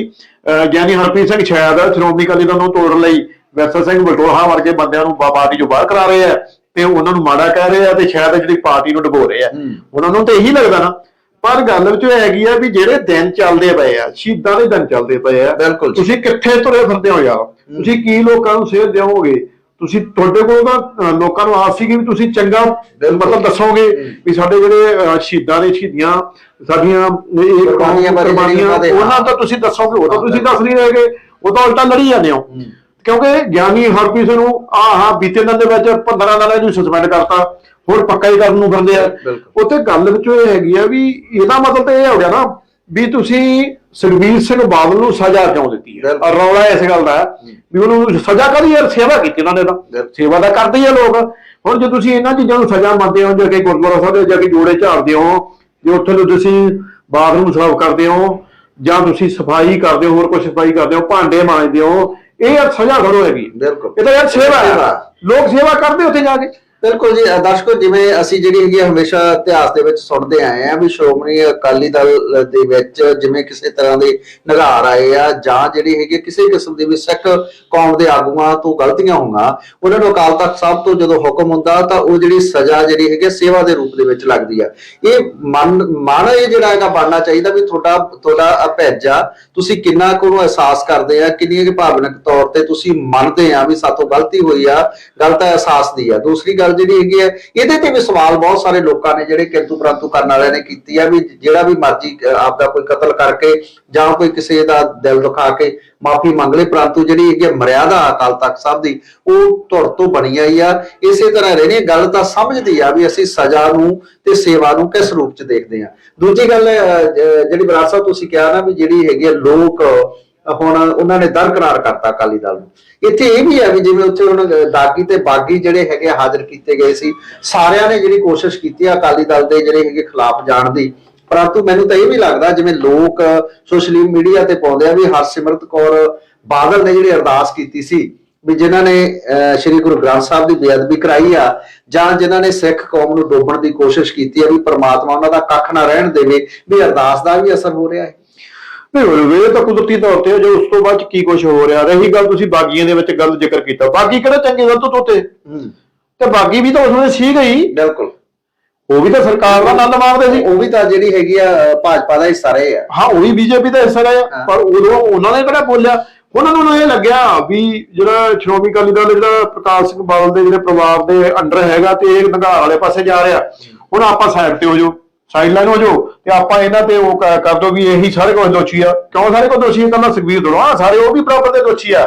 ਗਿਆਨੀ ਹਰਪ੍ਰੀਤ ਸਿੰਘ ਸ਼ਾਇਦ ਸ਼੍ਰੋਮਣੀ ਅਕਾਲੀ ਦਲ ਨੂੰ ਤੋੜਨ ਲਈ ਵੈਸਾ ਸਿੰਘ ਬਟੋਹਾ ਵਰਗੇ ਬੰਦਿਆਂ ਨੂੰ ਪਾਰਟੀ ਚੋਂ ਬਾਹਰ ਕਰਾ ਰਹੇ ਆ। ਤੇ ਉਹਨਾਂ ਨੂੰ ਮਾੜਾ ਕਹਿ ਰਹੇ ਆ ਤੇ ਸ਼ਾਇਦ ਜਿਹੜੀ ਪਾਰਟੀ ਨੂੰ ਡਬੋ ਰਹੇ ਆ। ਉਹਨਾਂ ਨੂੰ ਤਾਂ ਇਹੀ ਲੱਗਦਾ ਨਾ। ਪਰ ਗੱਲ ਵਿੱਚ ਇਹ ਹੈਗੀ ਆ ਵੀ ਜਿਹੜੇ ਦਿਨ ਚੱਲਦੇ ਪਏ ਆ ਸ਼ਹੀਦਾਂ ਦੇ ਦਿਨ ਚੱਲਦੇ ਪਏ ਆ ਬਿਲਕੁਲ। ਤੁਸੀਂ ਕਿੱਥੇ ਤੁਰੇ ਫਿਰਦੇ ਹੋ ਯਾਰ? ਤੁਸੀਂ ਕੀ ਲੋਕਾਂ ਨੂੰ ਸੇਧ ਦਿਓਗੇ? ਤੁਸੀਂ ਤੁਹਾਡੇ ਕੋਲ ਤਾਂ ਲੋਕਾਂ ਨੂੰ ਆਸ ਸੀਗੀ ਵੀ ਤੁਸੀਂ ਚੰਗਾ ਮਤਲਬ ਦੱਸੋਗੇ ਵੀ ਸਾਡੇ ਜਿਹੜੇ ਸ਼ਹੀਦਾਂ ਦੇ ਸ਼ਹੀਦੀਆਂ ਸਾਡੀਆਂ ਇਹ ਕੁਰਬਾਨੀਆਂ ਉਹਨਾਂ ਤਾਂ ਤੁਸੀਂ ਦੱਸੋਗੇ ਉਹ ਤਾਂ ਤੁਸੀਂ ਦੱਸ ਨਹੀਂ ਰਹੇਗੇ ਉਹ ਤਾਂ ਉਲਟਾ ਲੜੀ ਜਾਂਦੇ ਹੋ। ਕਿਉਂਕਿ ਗਿਆਨੀ ਹਰਪ੍ਰੀਤ ਨੂੰ ਆ ਹਾਂ ਬੀਤੇ ਦਿਨ ਦੇ ਵਿੱਚ 15 ਦਿਨਾਂ ਨੂੰ ਸਸਪੈਂਡ ਕਰਤਾ। ਹੋਰ ਪੱਕਾ ਹੀ ਕਰਨ ਨੂੰ ਫਿਰਦੇ ਆ। ਉੱਥੇ ਗੱਲ ਵਿੱਚ ਇਹ ਹੈਗੀ ਆ ਵੀ ਇਹਦਾ ਮਤਲਬ ਤਾਂ ਇਹ ਹੋ ਗਿਆ ਨਾ ਵੀ ਤੁਸੀਂ ਸੁਖਬੀਰ ਸਿੰਘ ਬਾਦਲ ਨੂੰ ਸਜ਼ਾ ਕਿਉਂ ਦਿੱਤੀ ਹੈ ਰੌਲਾ ਇਸ ਗੱਲ ਦਾ ਵੀ ਉਹਨੂੰ ਸਜ਼ਾ ਕਰੀ ਯਾਰ ਸੇਵਾ ਕੀਤੀ ਉਹਨਾਂ ਨੇ ਤਾਂ। ਸੇਵਾ ਤਾਂ ਕਰਦੇ ਹੀ ਆ ਲੋਕ। ਹੁਣ ਜੇ ਤੁਸੀਂ ਇਹਨਾਂ ਚੀਜ਼ਾਂ ਨੂੰ ਸਜ਼ਾ ਮੰਨਦੇ ਹੋ ਜਾਂ ਕਿ ਗੁਰਦੁਆਰਾ ਸਾਹਿਬ ਦੇ ਜਾ ਕੇ ਜੋੜੇ ਝਾੜਦੇ ਹੋ ਜੇ ਉੱਥੇ ਨੂੰ ਤੁਸੀਂ ਬਾਥਰੂਮ ਸਾਫ਼ ਕਰਦੇ ਹੋ ਜਾਂ ਤੁਸੀਂ ਸਫ਼ਾਈ ਕਰਦੇ ਹੋ ਹੋਰ ਕੁਝ ਸਫ਼ਾਈ ਕਰਦੇ ਹੋ ਭਾਂਡੇ ਮਾਂਜਦੇ ਹੋ ਇਹ ਸਜ਼ਾ ਕਰੋ ਹੈਗੀ। ਬਿਲਕੁਲ। ਇਹ ਤਾਂ ਯਾਰ ਸੇਵਾ ਹੈ। ਲੋਕ ਸੇਵਾ ਕਰਦੇ ਉੱਥੇ ਜਾ ਕੇ। ਬਿਲਕੁਲ ਜੀ ਦਰਸ਼ਕੋ ਜਿਵੇਂ ਅਸੀਂ ਜਿਹੜੀ ਹੈਗੀ ਆ ਹਮੇਸ਼ਾ ਇਤਿਹਾਸ ਦੇ ਵਿੱਚ ਸੁਣਦੇ ਆਏ ਆ ਵੀ ਸ਼੍ਰੋਮਣੀ ਅਕਾਲੀ ਦਲ ਦੇ ਵਿੱਚ ਜਿਵੇਂ ਕਿਸੇ ਤਰ੍ਹਾਂ ਦੇ ਨਿਗਾਰ ਆਏ ਆ ਜਾਂ ਜਿਹੜੀ ਹੈਗੀ ਕਿਸੇ ਕਿਸਮ ਦੀ ਵੀ ਸਿੱਖ ਕੌਮ ਦੇ ਆਗੂਆਂ ਤੋਂ ਗਲਤੀਆਂ ਹੋਈਆਂ ਉਹਨਾਂ ਨੂੰ ਅਕਾਲ ਤਖਤ ਸਾਹਿਬ ਤੋਂ ਜਦੋਂ ਹੁਕਮ ਹੁੰਦਾ ਤਾਂ ਉਹ ਜਿਹੜੀ ਸਜ਼ਾ ਜਿਹੜੀ ਹੈਗੀ ਆ, ਸੇਵਾ ਦੇ ਰੂਪ ਦੇ ਵਿੱਚ ਲੱਗਦੀ ਆ। ਇਹ ਮਨ ਮਨ ਇਹ ਜਿਹੜਾ ਹੈਗਾ ਬਣਨਾ ਚਾਹੀਦਾ ਵੀ ਤੁਹਾਡਾ ਤੁਹਾਡਾ ਭੈਜਾ ਤੁਸੀਂ ਕਿੰਨਾ ਕੁ ਉਹਨੂੰ ਅਹਿਸਾਸ ਕਰਦੇ ਆ ਕਿੰਨੀ ਕਿ ਭਾਵਨਕ ਤੌਰ ਤੇ ਤੁਸੀਂ ਮੰਨਦੇ ਆ ਵੀ ਸਾਥੋਂ ਗਲਤੀ ਹੋਈ ਆ ਗਲਤ ਅਹਿਸਾਸ ਦੀ ਆ। ਦੂਸਰੀ ਗੱਲ ਜਿਹੜੀ ਹੈਗੀ ਆ ਇਹਦੇ ਤੇ ਵੀ ਸਵਾਲ ਬਹੁਤ ਸਾਰੇ ਲੋਕਾਂ ਨੇ ਜਿਹੜੇ ਕਿੰਤੂ ਪ੍ਰੰਤੂ ਕਰਨ ਵਾਲਿਆਂ ਨੇ ਕੀਤੀ ਆ ਵੀ ਜਿਹੜਾ ਵੀ ਮਰਜ਼ੀ ਅਹ, ਆਪਦਾ ਕੋਈ ਕਤਲ ਕਰਕੇ ਜਾਂ ਕੋਈ ਕਿਸੇ ਦਾ ਦਿਲ ਦੁਖਾ ਕੇ ਮਾਫੀ ਮੰਗ ਲੇ ਪ੍ਰੰਤੂ ਜਿਹੜੀ ਹੈਗੀ ਮਰਿਆਦਾ ਅਕਾਲ ਤਖਤ ਸਾਹਿਬ ਦੀ ਉਹ ਧੁਰ ਤੋਂ ਬਣੀ ਆਈ ਆ। ਇਸੇ ਤਰ੍ਹਾਂ ਰਹਿਣੀ ਗੱਲ ਤਾਂ ਸਮਝਦੀ ਆ ਵੀ ਅਸੀਂ ਸਜ਼ਾ ਨੂੰ ਤੇ ਸੇਵਾ ਨੂੰ ਕਿਸ ਰੂਪ ਚ ਦੇਖਦੇ ਆ। ਦੂਜੀ ਗੱਲ ਅਹ, ਜਿਹੜੀ ਬਰਾੜ ਸਾਹਿਬ ਤੁਸੀਂ ਕਿਹਾ ਨਾ ਵੀ ਜਿਹੜੀ ਹੈਗੀ ਆ ਲੋਕ ਹੁਣ ਉਹਨਾਂ ਨੇ ਦਰਕਰਾਰ ਕਰਤਾ ਅਕਾਲੀ ਦਲ ਨੂੰ। ਇੱਥੇ ਇਹ ਵੀ ਹੈ ਵੀ ਜਿਵੇਂ ਉੱਥੇ ਹੁਣ ਦਾਗੀ ਤੇ ਬਾਗੀ ਜਿਹੜੇ ਹੈਗੇ ਹਾਜ਼ਰ ਕੀਤੇ ਗਏ ਸੀ ਸਾਰਿਆਂ ਨੇ ਜਿਹੜੀ ਕੋਸ਼ਿਸ਼ ਕੀਤੀ ਆ ਅਕਾਲੀ ਦਲ ਦੇ ਜਿਹੜੇ ਹੈਗੇ ਖਿਲਾਫ ਜਾਣ ਦੀ। ਪਰੰਤੂ ਮੈਨੂੰ ਤਾਂ ਇਹ ਵੀ ਲੱਗਦਾ ਜਿਵੇਂ ਲੋਕ ਸੋਸ਼ਲ ਮੀਡੀਆ ਤੇ ਪਾਉਂਦੇ ਆ ਵੀ ਹਰਸਿਮਰਤ ਕੌਰ ਬਾਦਲ ਨੇ ਜਿਹੜੀ ਅਰਦਾਸ ਕੀਤੀ ਸੀ ਵੀ ਜਿਨ੍ਹਾਂ ਨੇ ਅਹ, ਸ੍ਰੀ ਗੁਰੂ ਗ੍ਰੰਥ ਸਾਹਿਬ ਦੀ ਬੇਅਦਬੀ ਕਰਾਈ ਆ ਜਾਂ ਜਿਨ੍ਹਾਂ ਨੇ ਸਿੱਖ ਕੌਮ ਨੂੰ ਡੋਬਣ ਦੀ ਕੋਸ਼ਿਸ਼ ਕੀਤੀ ਆ ਵੀ ਪ੍ਰਮਾਤਮਾ ਉਹਨਾਂ ਦਾ ਕੱਖ ਨਾ ਰਹਿਣ ਦੇਵੇ ਵੀ ਅਰਦਾਸ ਦਾ ਵੀ ਅਸਰ ਹੋ ਰਿਹਾ ਹੈ। ਨਹੀਂ ਹੋਵੇ ਤਾਂ ਕੁਦਰਤੀ ਤੌਰ ਤੇ ਜੋ ਉਸ ਤੋਂ ਬਾਅਦ ਕੀ ਕੁਝ ਹੋ ਰਿਹਾ ਰਹੀ ਗੱਲ ਤੁਸੀਂ ਬਾਗੀਆਂ ਦੇ ਵਿੱਚ ਗੱਲ ਜ਼ਿਕਰ ਕੀਤਾ। ਬਾਗੀ ਕਿਹੜਾ ਚੰਗੇ ਗਲਤ ਤੋਤੇ? ਤੇ ਬਾਗੀ ਵੀ ਤਾਂ ਉਸ ਵੇਲੇ ਸੀ ਗਈ। ਬਿਲਕੁਲ। ਉਹ ਵੀ ਤਾਂ ਸਰਕਾਰ ਦਾ ਆਨੰਦ ਮਾਣਦੇ ਸੀ। ਉਹ ਵੀ ਤਾਂ ਜਿਹੜੀ ਹੈਗੀ ਆ ਭਾਜਪਾ ਦਾ ਹਿੱਸਾ ਰਹੇ ਆ। ਹਾਂ ਉਹ ਵੀ ਬੀਜੇਪੀ ਦਾ ਹਿੱਸਾ ਰਿਹਾ ਹਾਂ। ਪਰ ਉਦੋਂ ਉਹਨਾਂ ਨੇ ਕਿਹੜਾ ਬੋਲਿਆ? ਉਹਨਾਂ ਨੂੰ ਇਹ ਲੱਗਿਆ ਵੀ ਜਿਹੜਾ ਸ਼੍ਰੋਮਣੀ ਅਕਾਲੀ ਦਲ ਜਿਹੜਾ ਪ੍ਰਕਾਸ਼ ਸਿੰਘ ਬਾਦਲ ਦੇ ਜਿਹੜੇ ਪਰਿਵਾਰ ਦੇ ਅੰਡਰ ਹੈਗਾ ਤੇ ਇਹ ਨਗਾਰ ਵਾਲੇ ਪਾਸੇ ਜਾ ਰਿਹਾ। ਹੁਣ ਆਪਾਂ ਸਾਈਡ ਤੇ ਹੋ ਜਾਓ। ਸਾਈਡ ਲਾਈਨ ਹੋ ਜਾਓ ਤੇ ਆਪਾਂ ਇਹਨਾਂ ਤੇ ਉਹ ਕ- ਕਰ ਦੋ ਵੀ ਇਹੀ ਸਾਰੇ ਕੋਲ ਦੋਸ਼ੀ ਆ। ਕਿਉਂ ਸਾਰੇ ਕੋਲ ਦੋਸ਼ੀ ਆ? ਕੱਲਾ ਸੁਖਬੀਰ ਦੜਵਾ ਸਾਰੇ ਉਹ ਵੀ ਬਰਾਬਰ ਦੇ ਦੋਸ਼ੀ ਆ।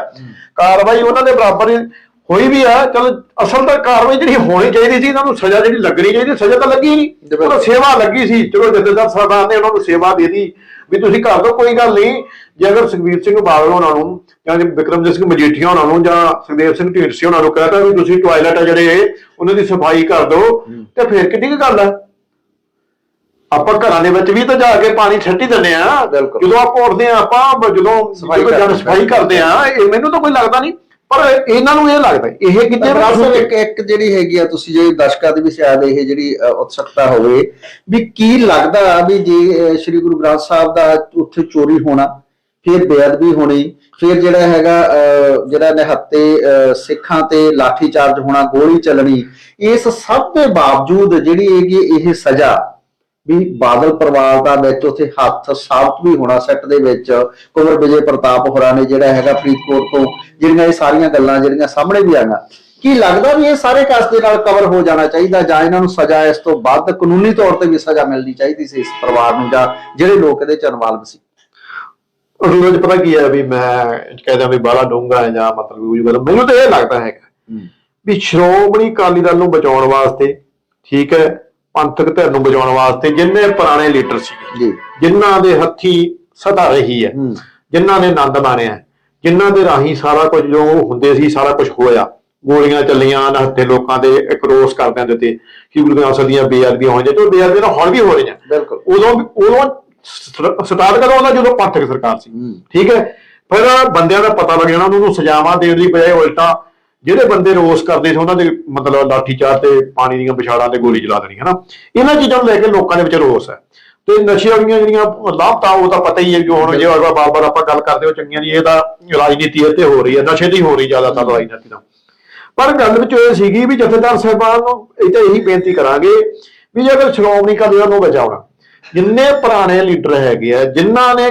ਕਾਰਵਾਈ ਉਹਨਾਂ ਦੇ ਬਰਾਬਰ ਹੀ ਹੋਈ ਵੀ ਆ। ਚਲ ਅਸਲ ਤਾਂ ਕਾਰਵਾਈ ਜਿਹੜੀ ਹੋਣੀ ਚਾਹੀਦੀ ਸੀ ਇਹਨਾਂ ਨੂੰ ਸਜ਼ਾ ਜਿਹੜੀ ਲੱਗਣੀ ਚਾਹੀਦੀ ਸਜ਼ਾ ਤਾਂ ਲੱਗੀ ਨਹੀਂ। ਬਿਲਕੁਲ। ਉਹਨਾਂ ਸੇਵਾ ਲੱਗੀ ਸੀ। ਚਲੋ ਜਥੇਦਾਰ ਸਾਹਿਬਾਨ ਨੇ ਉਹਨਾਂ ਨੂੰ ਸੇਵਾ ਦੇ ਦਿੱਤੀ ਵੀ ਤੁਸੀਂ ਕਰ ਦਿਓ ਕੋਈ ਗੱਲ ਨਹੀਂ। ਜੇ ਅਗਰ ਸੁਖਬੀਰ ਸਿੰਘ ਬਾਦਲ ਹੋਣਾ ਨੂੰ ਜਾਂ ਜੇ ਬਿਕਰਮਜੀਤ ਸਿੰਘ ਮਜੀਠੀਆ ਹੋਣਾ ਨੂੰ ਜਾਂ ਸੁਖਦੇਵ ਸਿੰਘ ਢੀਂਡਸੇ ਹੋਣਾ ਨੂੰ ਕਹਤਾ ਵੀ ਤੁਸੀਂ ਟਾਇਲਟ ਆ ਜਿਹੜੇ ਉਹਨਾਂ ਦੀ ਸਫ਼ਾਈ ਕਰ ਦਿਓ ਤੇ ਫਿਰ ਕਿੱਡੀ ਕੁ ਗੱਲ ਆ? ਆਪਾਂ ਘਰਾਂ ਦੇ ਵਿੱਚ ਵੀ ਤਾਂ ਜਾ ਕੇ ਪਾਣੀ ਛੱਟੀ ਦਿੰਦੇ ਆ। ਬਿਲਕੁਲ। ਜਦੋਂ ਆਪਾਂ ਉੱਠਦੇ ਆ ਆਪਾਂ ਜਦੋਂ ਸਫ਼ਾਈ ਜਦੋਂ ਜਨ ਕਰਦੇ ਸਫ਼ਾਈ ਕਰਦੇ ਆ ਇਹ ਮੈਨੂੰ ਤਾਂ ਕੋਈ ਲੱਗਦਾ ਨਹੀਂ ਪਰ ਇਹਨਾਂ ਨੂੰ ਇਹ ਲੱਗਦਾ ਇਹ ਕਿਤੇ ਦਰਅਸਲ ਇੱਕ ਇੱਕ ਜਿਹੜੀ ਹੈਗੀ ਆ ਤੁਸੀਂ ਜੇ ਦਰਸ਼ਕਾਂ ਦੀ ਵੀ ਸ਼ਾਇਦ ਇਹ ਜਿਹੜੀ ਅ, ਉਤਸੁਕਤਾ ਹੋਵੇ ਵੀ ਕੀ ਲੱਗਦਾ ਵੀ ਜੇ ਅ, ਸ੍ਰੀ ਗੁਰੂ ਗ੍ਰੰਥ ਸਾਹਿਬ ਦਾ ਉੱਥੇ ਚੋਰੀ ਹੋਣਾ ਫਿਰ ਬੇਅਦਬੀ ਹੋਣੀ ਫਿਰ ਜਿਹੜਾ ਹੈਗਾ ਅ, ਜਿਹੜਾ ਨਿਹੱਤੇ ਅ, ਸਿੱਖਾਂ ਤੇ ਲਾਠੀ ਚਾਰਜ ਹੋਣਾ ਗੋਲੀ ਚੱਲਣੀ ਇਸ ਸਭ ਦੇ ਬਾਵਜੂਦ ਜਿਹੜੀ ਹੈਗੀ ਇਹ ਸਜ਼ਾ ਵੀ ਬਾਦਲ ਪਰਿਵਾਰ ਦਾ ਵਿੱਚ ਉੱਥੇ ਹੱਥ ਸਾਬਤ ਵੀ ਹੋਣਾ ਸੈੱਟ ਦੇ ਵਿੱਚ। ਕੁੰਵਰ ਵਿਜੇ ਪ੍ਰਤਾਪ ਹੋਰਾਂ ਨੇ ਜਿਹੜਾ ਹੈਗਾ ਫਰੀਦਕੋਟ ਤੋਂ ਜਿਹੜੀਆਂ ਇਹ ਸਾਰੀਆਂ ਗੱਲਾਂ ਜਿਹੜੀਆਂ ਸਾਹਮਣੇ ਵੀ ਆਈਆਂ। ਕੀ ਲੱਗਦਾ ਵੀ ਇਹ ਸਾਰੇ ਕਸ ਦੇ ਨਾਲ ਕਵਰ ਹੋ ਜਾਣਾ ਚਾਹੀਦਾ ਜਾਂ ਇਹਨਾਂ ਨੂੰ ਸਜ਼ਾ ਇਸ ਤੋਂ ਵੱਧ ਕਾਨੂੰਨੀ ਤੌਰ ਤੇ ਵੀ ਸਜ਼ਾ ਮਿਲਣੀ ਚਾਹੀਦੀ ਸੀ ਇਸ ਪਰਿਵਾਰ ਨੂੰ ਜਾਂ ਜਿਹੜੇ ਲੋਕ ਇਹਦੇ ਚ ਇਨਵੋਲਵ ਸੀ? ਵਿੱਚ ਪਤਾ ਕੀ ਹੈ ਵੀ ਮੈਂ ਕਹਿੰਦਾ ਵੀ ਬਾਲਾ ਡੂੰਗਾ ਹੈ ਜਾਂ ਮਤਲਬ ਉਹ ਗੱਲ ਮੈਨੂੰ ਤਾਂ ਇਹ ਲੱਗਦਾ ਹੈਗਾ ਵੀ ਸ਼੍ਰੋਮਣੀ ਅਕਾਲੀ ਦਲ ਨੂੰ ਬਚਾਉਣ ਵਾਸਤੇ ਠੀਕ ਹੈ ਪੰਥਕ ਧਿਰ ਨੂੰ ਬਚਾਉਣ ਵਾਸਤੇ ਜਿੰਨੇ ਪੁਰਾਣੇ ਲੀਡਰ ਸੀ ਜੀ। ਜਿਨ੍ਹਾਂ ਦੇ ਹੱਥੀ ਸਦਾ ਰਹੀ ਹੈ ਜਿਨ੍ਹਾਂ ਨੇ ਆਨੰਦ ਮਾਣਿਆ ਜਿਨ੍ਹਾਂ ਦੇ ਰਾਹੀਂ ਸਾਰਾ ਕੁਝ ਜੋ ਹੁੰਦੇ ਸੀ ਸਾਰਾ ਕੁਝ ਹੋਇਆ। ਗੋਲੀਆਂ ਚੱਲੀਆਂ ਨਹੱਤੇ ਲੋਕਾਂ ਦੇ ਇੱਕ ਰੋਸ ਕਰਦਿਆਂ ਦੇ ਤੇ ਕਿ ਗੁਰੂ ਗ੍ਰੰਥ ਸਾਹਿਬ ਦੀਆਂ ਬੇਅਦਬੀਆਂ ਹੋਈਆਂ ਤੇ ਉਹ ਬੇਅਦਬੀਆਂ ਹੁਣ ਵੀ ਹੋ ਰਹੀਆਂ। ਬਿਲਕੁਲ। ਉਦੋਂ ਉਦੋਂ ਸਟਾਰਟ ਕਦੋਂ ਹੁੰਦਾ? ਜਦੋਂ ਪੰਥਕ ਸਰਕਾਰ ਸੀ। ਠੀਕ ਹੈ? ਫਿਰ ਬੰਦਿਆਂ ਦਾ ਪਤਾ ਲੱਗ ਜਾਣਾ ਉਹਨਾਂ ਨੂੰ ਸਜ਼ਾਵਾਂ ਦੇਣ ਦੀ ਬਜਾਏ ਉਲਟਾ ਜਿਹੜੇ ਬੰਦੇ ਰੋਸ ਕਰਦੇ ਸੀ ਉਹਨਾਂ ਦੇ ਮਤਲਬ ਲਾਠੀ ਚਾਰ ਤੇ ਪਾਣੀ ਦੀਆਂ ਵਿਛਾੜਾਂ ਤੇ ਗੋਲੀ ਚਲਾ ਦੇਣੀ, ਹਨਾ? ਇਹਨਾਂ ਚੀਜ਼ਾਂ ਨੂੰ ਲੈ ਕੇ ਲੋਕਾਂ ਦੇ ਵਿੱਚ ਰੋਸ ਹੈ। ਤੇ ਨਸ਼ੇ ਵਾਲੀਆਂ ਜਿਹੜੀਆਂ ਲਾਭਤਾ ਉਹ ਤਾਂ ਪਤਾ ਹੀ ਹੈ ਜੋ ਹੁਣ ਜੇ ਬਾਰ-ਬਾਰ ਆਪਾਂ ਗੱਲ ਕਰਦੇ ਹੋ ਚੰਗੀਆਂ ਦੀ, ਇਹ ਤਾਂ ਰਾਜਨੀਤੀ ਇਹ ਤੇ ਹੋ ਰਹੀ ਹੈ, ਨਸ਼ੇ ਦੀ ਹੋ ਰਹੀ ਜ਼ਿਆਦਾਤਰ ਰਾਜਨੀਤੀ ਦਾ ਪਰ ਗੱਲ ਵਿੱਚ ਇਹ ਸੀਗੀ ਵੀ ਜਥੇਦਾਰ ਸਾਹਿਬਾਨ ਨੂੰ ਇਹ ਤਾਂ ਇਹੀ ਬੇਨਤੀ ਕਰਾਂਗੇ ਵੀ ਜੇ ਅਗਰ ਸ਼੍ਰੋਮਣੀ ਅਕਾਲੀ ਦਲ ਨੂੰ ਬਚਾਉਣਾ ਜਿੰਨੇ ਪੁਰਾਣੇ ਲੀਡਰ ਹੈਗੇ ਆ, ਜਿਨ੍ਹਾਂ ਨੇ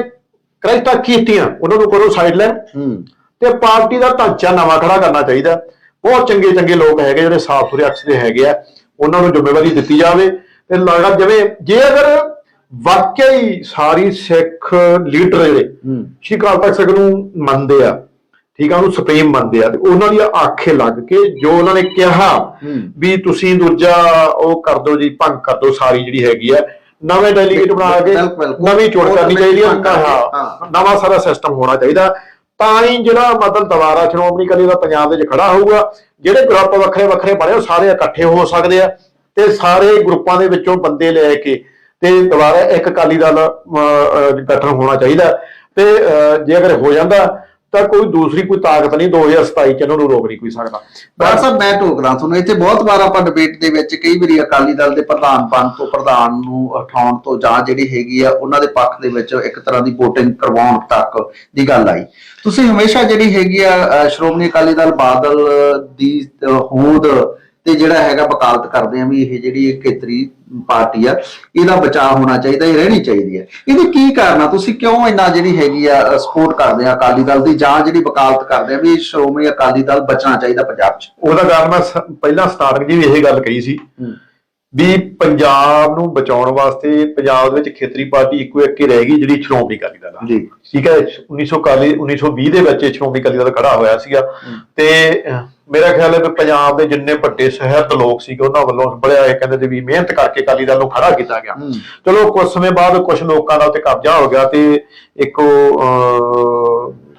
ਕਰੈਕਟਾਂ ਕੀਤੀਆਂ, ਉਹਨਾਂ ਨੂੰ ਕਰੋ ਸਾਈਡਲਾਈਨ ਹੂੰ। ਤੇ ਪਾਰਟੀ ਦਾ ਢਾਂਚਾ ਨਵਾਂ ਖੜਾ ਕਰਨਾ ਚਾਹੀਦਾ ਬਹੁਤ ਚੰਗੇ ਚੰਗੇ ਲੋਕ ਹੈਗੇ ਜਿਹੜੇ ਸਾਫ਼ ਸੁਥਰੇ ਅਕਸ ਦੇ ਹੈਗੇ ਆ ਉਹਨਾਂ ਨੂੰ ਜ਼ਿੰਮੇਵਾਰੀ ਦਿੱਤੀ ਜਾਵੇ ਤੇ ਲਗਾ ਜਿਵੇਂ ਜੇ ਅਗਰ ਵਾਕਿਆ ਹੀ ਸਾਰੀ ਸਿੱਖ ਲੀਡਰ ਜਿਹੜੇ ਸ਼੍ਰੀ ਅਕਾਲ ਤਖਤ ਸਾਹਿਬ ਨੂੰ ਮੰਨਦੇ ਆ ਠੀਕ ਆ ਉਹਨੂੰ ਸੁਪਰੀਮ ਮੰਨਦੇ ਆ ਤੇ ਉਹਨਾਂ ਦੀ ਆਖੇ ਲੱਗ ਕੇ ਜੋ ਉਹਨਾਂ ਨੇ ਕਿਹਾ। ਵੀ ਤੁਸੀਂ ਦੂਜਾ ਉਹ ਕਰ ਦਿਓ ਜੀ ਭੰਗ ਕਰ ਦਿਓ ਸਾਰੀ ਜਿਹੜੀ ਹੈਗੀ ਆ ਨਵੇਂ ਡੈਲੀਗੇਟ ਬਣਾ ਕੇ। ਨਵੀਂ ਚੋਣ ਕਰਨੀ ਚਾਹੀਦੀ ਹਾਂ ਹਾਂ। ਨਵਾਂ ਸਾਰਾ ਸਿਸਟਮ ਹੋਣਾ ਚਾਹੀਦਾ ਤਾਂ ਹੀ ਜਿਹੜਾ ਮਤਲਬ ਦੁਬਾਰਾ ਸ਼੍ਰੋਮਣੀ ਅਕਾਲੀ ਦਾ ਪੰਜਾਬ ਦੇ ਵਿੱਚ ਖੜਾ ਹੋਊਗਾ ਜਿਹੜੇ ਗਰੁੱਪ ਵੱਖਰੇ ਵੱਖਰੇ ਬਣੇ ਉਹ ਸਾਰੇ ਇਕੱਠੇ ਹੋ ਸਕਦੇ ਆ ਤੇ ਸਾਰੇ ਗਰੁੱਪਾਂ ਦੇ ਵਿੱਚੋਂ ਬੰਦੇ ਲੈ ਕੇ ਤੇ ਦੁਬਾਰਾ ਇੱਕ ਅਕਾਲੀ ਦਲ ਅਹ, ਗਠਨ ਹੋਣਾ ਚਾਹੀਦਾ। ਤੇ ਅਹ, ਜੇ ਅਗਰ ਹੋ ਜਾਂਦਾ ਤਾਂ ਕੋਈ ਦੂਸਰੀ ਕੋਈ ਤਾਕਤ ਨਹੀਂ 2027 ਚ ਇਹਨਾਂ ਨੂੰ ਰੋਕ ਨਹੀਂ ਕੋਈ ਸਕਦਾ। ਬਾਦ ਸਾਹਿਬ, ਮੈਂ ਟੋਕਰਾਂ ਤੁਹਾਨੂੰ, ਇੱਥੇ ਬਹੁਤ ਵਾਰ ਆਪਾਂ ਡਿਬੇਟ ਦੇ ਵਿੱਚ ਕਈ ਵਾਰੀ ਅਕਾਲੀ ਦਲ ਦੇ ਪ੍ਰਧਾਨ ਬਣ ਤੋਂ, ਪ੍ਰਧਾਨ ਨੂੰ ਉਠਾਉਣ ਤੋਂ ਜਾਂ ਜਿਹੜੀ ਹੈਗੀ ਆ, ਉਹਨਾਂ ਦੇ ਪੱਖ ਦੇ ਵਿੱਚ ਇੱਕ ਤਰ੍ਹਾਂ ਦੀ ਵੋਟਿੰਗ ਕਰਵਾਉਣ ਤੱਕ ਦੀ ਗੱਲ ਆਈ। ਤੁਸੀਂ ਹਮੇਸ਼ਾ ਜਿਹੜੀ ਹੈਗੀ ਆ ਸ਼੍ਰੋਮਣੀ ਅਕਾਲੀ ਦਲ ਬਾਦਲ ਦੀ ਹੋਂਦ ਤੇ ਜਿਹੜਾ ਹੈਗਾ ਵਕਾਲਤ ਕਰਦੇ ਆ ਵੀ ਇਹ ਜਿਹੜੀ ਖੇਤਰੀ ਪਾਰਟੀ ਆ ਇਹਦਾ ਬਚਾਅ ਹੋਣਾ ਚਾਹੀਦਾ ਇਹ ਰਹਿਣੀ ਚਾਹੀਦੀ ਹੈ। ਇਹਦੇ ਕੀ ਕਾਰਨ ਆ? ਤੁਸੀਂ ਕਿਉਂ ਇੰਨਾ ਜਿਹੜੀ ਹੈਗੀ ਆ ਸਪੋਰਟ ਕਰਦੇ ਆ ਅਕਾਲੀ ਦਲ ਦੀ ਜਾਂ ਜਿਹੜੀ ਵਕਾਲਤ ਕਰਦੇ ਆ ਵੀ ਸ਼੍ਰੋਮਣੀ ਅਕਾਲੀ ਦਲ ਬਚਣਾ ਚਾਹੀਦਾ ਪੰਜਾਬ 'ਚ? ਉਹਦਾ ਕਾਰਨ ਮੈਂ ਪਹਿਲਾਂ ਸਟਾਰਟਿੰਗ ਜੀ ਵੀ ਇਹ ਗੱਲ ਕਹੀ ਸੀ ਵੀ ਪੰਜਾਬ ਨੂੰ ਬਚਾਉਣ ਵਾਸਤੇ ਪੰਜਾਬ ਦੇ ਵਿੱਚ ਖੇਤਰੀ ਪਾਰਟੀ ਇੱਕੋ ਇੱਕ ਹੀ ਰਹੇਗੀ ਜਿਹੜੀ ਸ਼੍ਰੋਮਣੀ ਅਕਾਲੀ ਦਲ ਆ। ਠੀਕ ਹੈ 1941 1920 ਦੇ ਵਿੱਚ ਸ਼੍ਰੋਮਣੀ ਅਕਾਲੀ ਦਲ ਖੜਾ ਹੋਇਆ ਸੀਗਾ ਤੇ ਮੇਰਾ ਖਿਆਲ ਹੈ ਵੀ ਪੰਜਾਬ ਦੇ ਜਿੰਨੇ ਵੱਡੇ ਸਹਿਤ ਲੋਕ ਸੀਗੇ ਉਹਨਾਂ ਵੱਲੋਂ ਬੜਿਆ ਇਹ ਕਹਿੰਦੇ ਤੇ ਵੀ ਮਿਹਨਤ ਕਰਕੇ ਅਕਾਲੀ ਦਲ ਨੂੰ ਖੜਾ ਕੀਤਾ ਗਿਆ। ਚਲੋ ਕੁਝ ਸਮੇਂ ਬਾਅਦ ਕੁਝ ਲੋਕਾਂ ਦਾ ਉੱਤੇ ਕਬਜ਼ਾ ਹੋ ਗਿਆ ਤੇ ਇੱਕ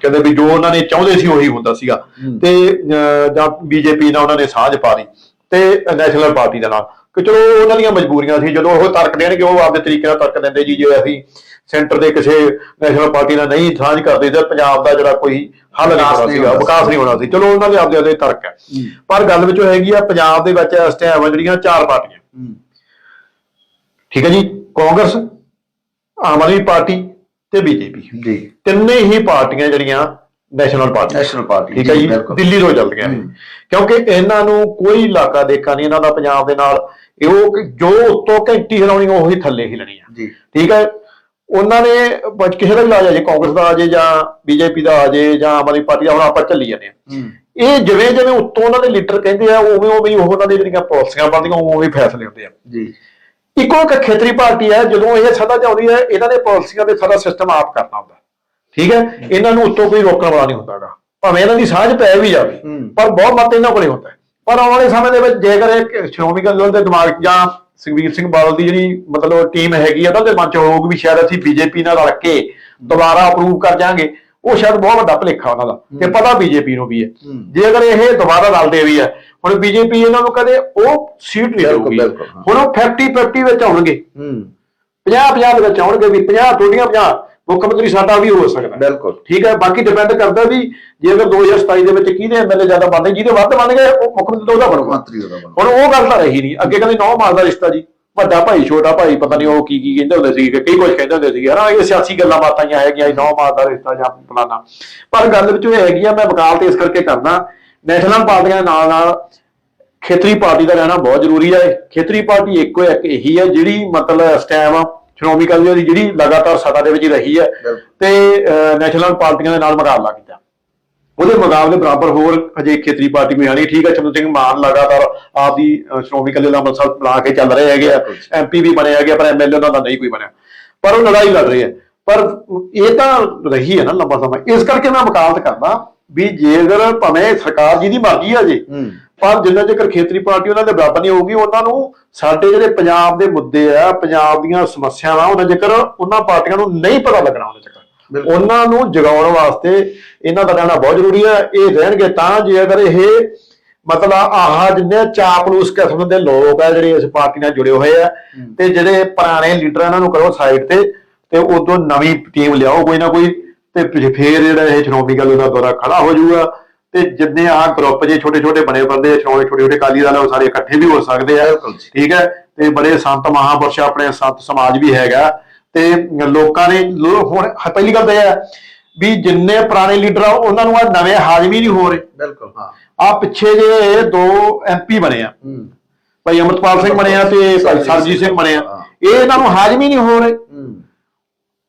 ਕਹਿੰਦੇ ਵੀ ਜੋ ਉਹਨਾਂ ਨੇ ਚਾਹੁੰਦੇ ਸੀ ਉਹੀ ਹੁੰਦਾ ਸੀਗਾ। ਤੇ ਜਾਂ ਬੀਜੇਪੀ ਨਾਲ ਉਹਨਾਂ ਨੇ ਸਾਂਝ ਪਾ ਲਈ ਤੇ ਨੈਸ਼ਨਲ ਪਾਰਟੀ ਦੇ ਨਾਲ ਕਿ ਚਲੋ ਉਹਨਾਂ ਦੀਆਂ ਮਜਬੂਰੀਆਂ ਸੀ ਜਦੋਂ ਉਹ ਤਰਕ ਦੇਣਗੇ ਉਹ ਆਪਦੇ ਤਰੀਕੇ ਨਾਲ ਤਰਕ ਦਿੰਦੇ ਜੀ ਜੇ ਅਸੀਂ ਸੈਂਟਰ ਦੇ ਕਿਸੇ ਨੈਸ਼ਨਲ ਪਾਰਟੀ ਨਾਲ ਨਹੀਂ ਸਾਂਝ ਕਰਦੇ ਤਾਂ ਪੰਜਾਬ ਦਾ ਜਿਹੜਾ ਕੋਈ ਹੱਲ ਨਹੀਂ ਹੋਣਾ ਨਹੀਂ ਸੀਗਾ ਹੋਣਾ ਵਿਕਾਸ ਨਹੀਂ ਹੋਣਾ ਸੀ। ਚਲੋ ਉਹਨਾਂ ਦੇ ਆਪਦੇ ਆਪਦੇ ਤਰਕ ਹੈ। ਪਰ ਗੱਲ ਵਿੱਚ ਹੈਗੀ ਆ ਪੰਜਾਬ ਦੇ ਵਿੱਚ ਇਸ ਟਾਈਮ ਜਿਹੜੀਆਂ ਚਾਰ ਪਾਰਟੀਆਂ। ਠੀਕ ਹੈ ਜੀ? ਕਾਂਗਰਸ ਆਮ ਆਦਮੀ ਪਾਰਟੀ ਤੇ ਬੀਜੇਪੀ। ਜੀ। ਤਿੰਨੇ ਹੀ ਪਾਰਟੀਆਂ ਜਿਹੜੀਆਂ ਨੈਸ਼ਨਲ ਪਾਰਟੀ ਨੈਸ਼ਨਲ ਪਾਰਟੀ ਠੀਕ ਹੈ ਜੀ। ਦਿੱਲੀ ਤੋਂ ਚੱਲਦੀਆਂ ਨੇ। ਹੂੰ। ਕਿਉਂਕਿ ਇਹਨਾਂ ਨੂੰ ਕੋਈ ਇਲਾਕਾ ਦੇਖਾ ਨਹੀਂ ਇਹਨਾਂ ਦਾ ਪੰਜਾਬ ਦੇ ਨਾਲ। ਇਹ ਜੋ ਉੱਤੋਂ ਘੰਟੀ ਹਿਲਾਉਣੀ ਉਹ ਹੀ ਥੱਲੇ ਹਿਲਣੀ ਆ। ਜੀ। ਠੀਕ ਹੈ? ਉਹਨਾਂ ਨੇ ਕਿਸੇ ਦਾ ਵੀ ਲਾ ਜਾਏ ਕਾਂਗਰਸ ਦਾ ਆ ਜਾਏ ਜਾਂ ਬੀਜੇਪੀ ਦਾ ਆ ਜਾਏ ਜਾਂ ਆਮ ਆਦਮੀ ਪਾਰਟੀ ਦਾ ਹੁਣ ਆਪਾਂ ਚੱਲੀ ਜਾਂਦੇ ਆ ਇਹ ਜਿਵੇਂ ਜਿਵੇਂ ਉੱਤੋਂ ਉਹਨਾਂ ਦੇ ਲੀਡਰ ਕਹਿੰਦੇ ਆ ਉਵੇਂ ਉਵੇਂ ਹੀ ਉਹਨਾਂ ਦੀ ਜਿਹੜੀਆਂ ਪਾਲਿਸੀਆਂ ਬਣਦੀਆਂ ਉਵੇਂ ਉਵੇਂ ਫੈਸਲੇ ਹੁੰਦੇ ਆ। ਜੀ। ਇੱਕੋ ਇੱਕ ਖੇਤਰੀ ਪਾਰਟੀ ਹੈ ਜਦੋਂ ਇਹ ਸਦਾ ਚਾਹੁੰਦੀ ਹੈ ਇਹਨਾਂ ਦੇ ਪਾਲਿਸੀਆਂ ਦੇ ਸਾਰਾ ਸਿਸਟਮ ਆਪ ਕਰਨਾ ਹੁੰਦਾ। ਠੀਕ ਹੈ? ਇਹਨਾਂ ਨੂੰ ਉੱਤੋਂ ਕੋਈ ਰੋਕਣ ਵਾਲਾ ਨਹੀਂ ਹੁੰਦਾਗਾ ਭਾਵੇਂ ਇਹਨਾਂ ਦੀ ਸਾਂਝ ਪੈ ਵੀ ਜਾਵੇ। ਪਰ ਬਹੁਤ ਮਤ ਇਹਨਾਂ ਕੋਲੇ ਹੁੰਦਾ। ਪਰ ਆਉਣ ਵਾਲੇ ਸਮੇਂ ਦੇ ਵਿੱਚ ਜੇਕਰ ਇਹ ਸ਼੍ਰੋਮਣੀ ਅਕਾਲੀ ਦਲ ਦੇ ਦਿਮਾਗ 'ਚ ਜਾਂ ਸੁਖਬੀਰ ਸਿੰਘ ਬਾਦਲ ਦੀ ਜਿਹੜੀ ਮਤਲਬ ਟੀਮ ਹੈਗੀ ਆ ਉਹਨਾਂ ਦੇ ਮਨ 'ਚ ਹੋਊਗੀ ਵੀ ਸ਼ਾਇਦ ਅਸੀਂ ਬੀਜੇਪੀ ਨਾਲ ਰਲ ਕੇ ਦੁਬਾਰਾ ਅਪਰੂਵ ਕਰ ਜਾਾਂਗੇ। ਉਹ ਸ਼ਾਇਦ ਬਹੁਤ ਵੱਡਾ ਭੁਲੇਖਾ ਉਹਨਾਂ ਦਾ ਕਿ ਪਤਾ ਬੀਜੇਪੀ ਨੂੰ ਵੀ ਹੈ। ਜੇ ਅਗਰ ਇਹ ਦੁਬਾਰਾ ਰਲਦੇ ਵੀ ਹੈ ਹੁਣ ਬੀਜੇਪੀ ਇਹਨਾਂ ਨੂੰ ਕਦੇ ਉਹ ਸੀਟ ਨਹੀਂ ਦੇਊਗੀ। ਹੁਣ ਉਹ 50 50 ਵਿੱਚ ਆਉਣਗੇ। ਹੂੰ। 50 50 ਦੇ ਵਿੱਚ ਆਉਣਗੇ ਵੀ 50 ਤੁਹਾਡੀਆਂ 50 ਮੁੱਖ ਮੰਤਰੀ ਸਾਡਾ ਵੀ ਹੋ ਸਕਦਾ। ਬਿਲਕੁਲ। ਠੀਕ ਹੈ ਬਾਕੀ ਡਿਪੈਂਡ ਕਰਦਾ ਵੀ ਜੇ ਅਗਰ 2027 ਦੇ ਵਿੱਚ ਕਿਹਦੇ ਐਮਐਲਏ ਜ਼ਿਆਦਾ ਬਣਦੇ ਜਿਹਦੇ ਵੱਧ ਬਣ ਗਏ ਉਹ ਮੁੱਖ ਮੰਤਰੀ ਉਹਦਾ ਬਣੂਗਾ। ਮੰਤਰੀ ਉਹਦਾ ਬਣ ਹੁਣ ਉਹ ਗੱਲ ਤਾਂ ਰਹੀ ਨਹੀਂ। ਅੱਗੇ ਕਹਿੰਦੇ ਨੌ ਮਾਸ ਦਾ ਰਿਸ਼ਤਾ ਜੀ ਵੱਡਾ ਭਾਈ ਛੋਟਾ ਭਾਈ ਪਤਾ ਨਹੀਂ ਉਹ ਕੀ ਕੀ ਕਹਿੰਦੇ ਹੁੰਦੇ ਸੀ ਕਈ ਕੁਝ ਕਹਿੰਦੇ ਹੁੰਦੇ ਸੀ ਹਨਾ ਇਹ ਸਿਆਸੀ ਗੱਲਾਂ ਬਾਤਾਂ ਹੀ ਹੈਗੀਆਂ ਨੌ ਮਾਸ ਦਾ ਰਿਸ਼ਤਾ ਜਾਂ ਫਲਾਨਾ। ਪਰ ਗੱਲ ਵਿੱਚ ਇਹ ਹੈਗੀ ਆ ਮੈਂ ਵਕਾਲਤ ਇਸ ਕਰਕੇ ਕਰਦਾ ਨੈਸ਼ਨਲ ਪਾਰਟੀਆਂ ਦੇ ਨਾਲ ਨਾਲ ਖੇਤਰੀ ਪਾਰਟੀ ਦਾ ਰਹਿਣਾ ਬਹੁਤ ਜ਼ਰੂਰੀ ਹੈ ਖੇਤਰੀ ਪਾਰਟੀ ਇੱਕੋ ਇੱਕ ਇਹੀ ਹੈ ਜਿਹੜੀ ਮਤਲਬ ਇਸ ਟਾਈਮ ਸ਼੍ਰੋਮਣੀ ਅਕਾਲੀ ਦਲ ਦੀ ਜਿਹੜੀ ਲਗਾਤਾਰ ਸੱਤਾ ਦੇ ਵਿੱਚ ਹੀ ਰਹੀ ਹੈ। ਤੇ ਨੈਸ਼ਨਲ ਪਾਰਟੀਆਂ ਦੇ ਨਾਲ ਮੁਕਾਬਲਾ ਕੀਤਾ। ਉਹਦੇ ਮੁਕਾਬਲੇ ਬਰਾਬਰ ਹੋਰ ਅਜੇ ਖੇਤਰੀ ਪਾਰਟੀ ਕੋਈ ਨਹੀਂ। ਠੀਕ ਹੈ ਚੰਦਰ ਸਿੰਘ ਮਾਨ ਲਗਾਤਾਰ ਆਪਦੀ ਸ਼੍ਰੋਮਣੀ ਅਕਾਲੀ ਦਲ ਦਾ ਮਸਲ ਬਣਾ ਕੇ ਚੱਲ ਰਹੇ ਹੈਗੇ। ਐਮਪੀ ਵੀ ਬਣੇ ਹੈਗੇ ਪਰ ਐਮਐਲਏ ਉਹਨਾਂ ਦਾ ਨਹੀਂ ਕੋਈ ਬਣਿਆ। ਪਰ ਉਹ ਲੜਾਈ ਲੜ ਰਹੇ ਆ। ਪਰ ਇਹ ਤਾਂ ਰਹੀ ਹੈ ਨਾ ਲੰਬਾ ਸਮਾਂ। ਇਸ ਕਰਕੇ ਮੈਂ ਵਕਾਲਤ ਕਰਦਾ ਵੀ ਜੇਕਰ ਭਾਵੇਂ ਸਰਕਾਰ ਜੀ ਦੀ ਮਰਜ਼ੀ ਆ ਜੇ ਹੂੰ। ਪਰ ਜਿੰਨਾ ਚਿਰ ਖੇਤਰੀ ਪਾਰਟੀ ਉਹਨਾਂ ਦੇ ਬਰਾਬਰ ਨਹੀਂ ਹੋਊਗੀ ਉਹਨਾਂ ਨੂੰ ਸਾਡੇ ਜਿਹੜੇ ਪੰਜਾਬ ਦੇ ਮੁੱਦੇ ਆ ਪੰਜਾਬ ਦੀਆਂ ਸਮੱਸਿਆਵਾਂ ਉਹਨਾਂ ਚਿਰ ਉਹਨਾਂ ਪਾਰਟੀਆਂ ਨੂੰ ਨਹੀਂ ਪਤਾ ਲੱਗਣਾ ਉਹਨਾਂ ਬਿਲਕੁਲ। ਉਹਨਾਂ ਨੂੰ ਜਗਾਉਣ ਵਾਸਤੇ ਇਹਨਾਂ ਦਾ ਰਹਿਣਾ ਬਹੁਤ ਜ਼ਰੂਰੀ ਹੈ ਇਹ ਰਹਿਣਗੇ ਤਾਂ ਜੇ ਅਗਰ ਇਹ ਮਤਲਬ ਆਹ ਜਿੰਨੇ ਚਾਪਲੂਸ ਕਿਸਮ ਦੇ ਲੋਕ ਆ ਜਿਹੜੇ ਇਸ ਪਾਰਟੀ ਨਾਲ ਜੁੜੇ ਹੋਏ ਆ ਤੇ ਜਿਹੜੇ ਪੁਰਾਣੇ ਲੀਡਰ ਇਹਨਾਂ ਨੂੰ ਕਰੋ ਸਾਈਡ ਤੇ ਤੇ ਉਦੋਂ ਨਵੀਂ ਟੀਮ ਲਿਆਓ ਕੋਈ ਨਾ ਕੋਈ ਤੇ ਫਿਰ ਫੇਰ ਜਿਹੜਾ ਇਹ ਸ਼੍ਰੋਮਣੀ ਗੱਲ ਦਾ ਦੁਆਰਾ ਖੜਾ ਹੋ ਜਾਊਗਾ। ਤੇ ਜਿੰਨੇ ਆ ਗਰੁੱਪ ਜੇ ਛੋਟੇ ਛੋਟੇ ਬਣੇ ਬੰਦੇ ਆ, ਛੋਟੇ ਛੋਟੇ ਕਾਲੀ ਦਲ ਉਹ ਸਾਰੇ ਇਕੱਠੇ ਵੀ ਹੋ ਸਕਦੇ ਆ। ਠੀਕ ਹੈ? ਤੇ ਬੜੇ ਸੰਤ ਮਹਾਪੁਰਸ਼ ਆਪਣੇ ਸੰਤ ਸਮਾਜ ਵੀ ਹੈਗਾ। ਤੇ ਲੋਕਾਂ ਨੇ ਹੁਣ ਪਹਿਲੀ ਗੱਲ ਤਾਂ ਇਹ ਹੈ ਵੀ ਜਿੰਨੇ ਪੁਰਾਣੇ ਲੀਡਰ ਆ ਉਹਨਾਂ ਨੂੰ ਆ ਨਵੇਂ ਹਾਜ਼ਮੀ ਨਹੀਂ ਹੋ ਰਹੇ। ਬਿਲਕੁਲ ਹਾਂ। ਆ ਪਿੱਛੇ ਜੇ ਦੋ ਐਮਪੀ ਬਣੇ ਆ। ਭਾਈ ਅਮਰਪਾਲ ਸਿੰਘ ਬਣੇ ਆ ਤੇ ਭਾਈ ਸਰਜੀਤ ਸਿੰਘ ਬਣੇ ਆ। ਇਹ ਇਹਨਾਂ ਨੂੰ ਹਾਜ਼ਮੀ ਨਹੀਂ ਹੋ ਰਹੇ।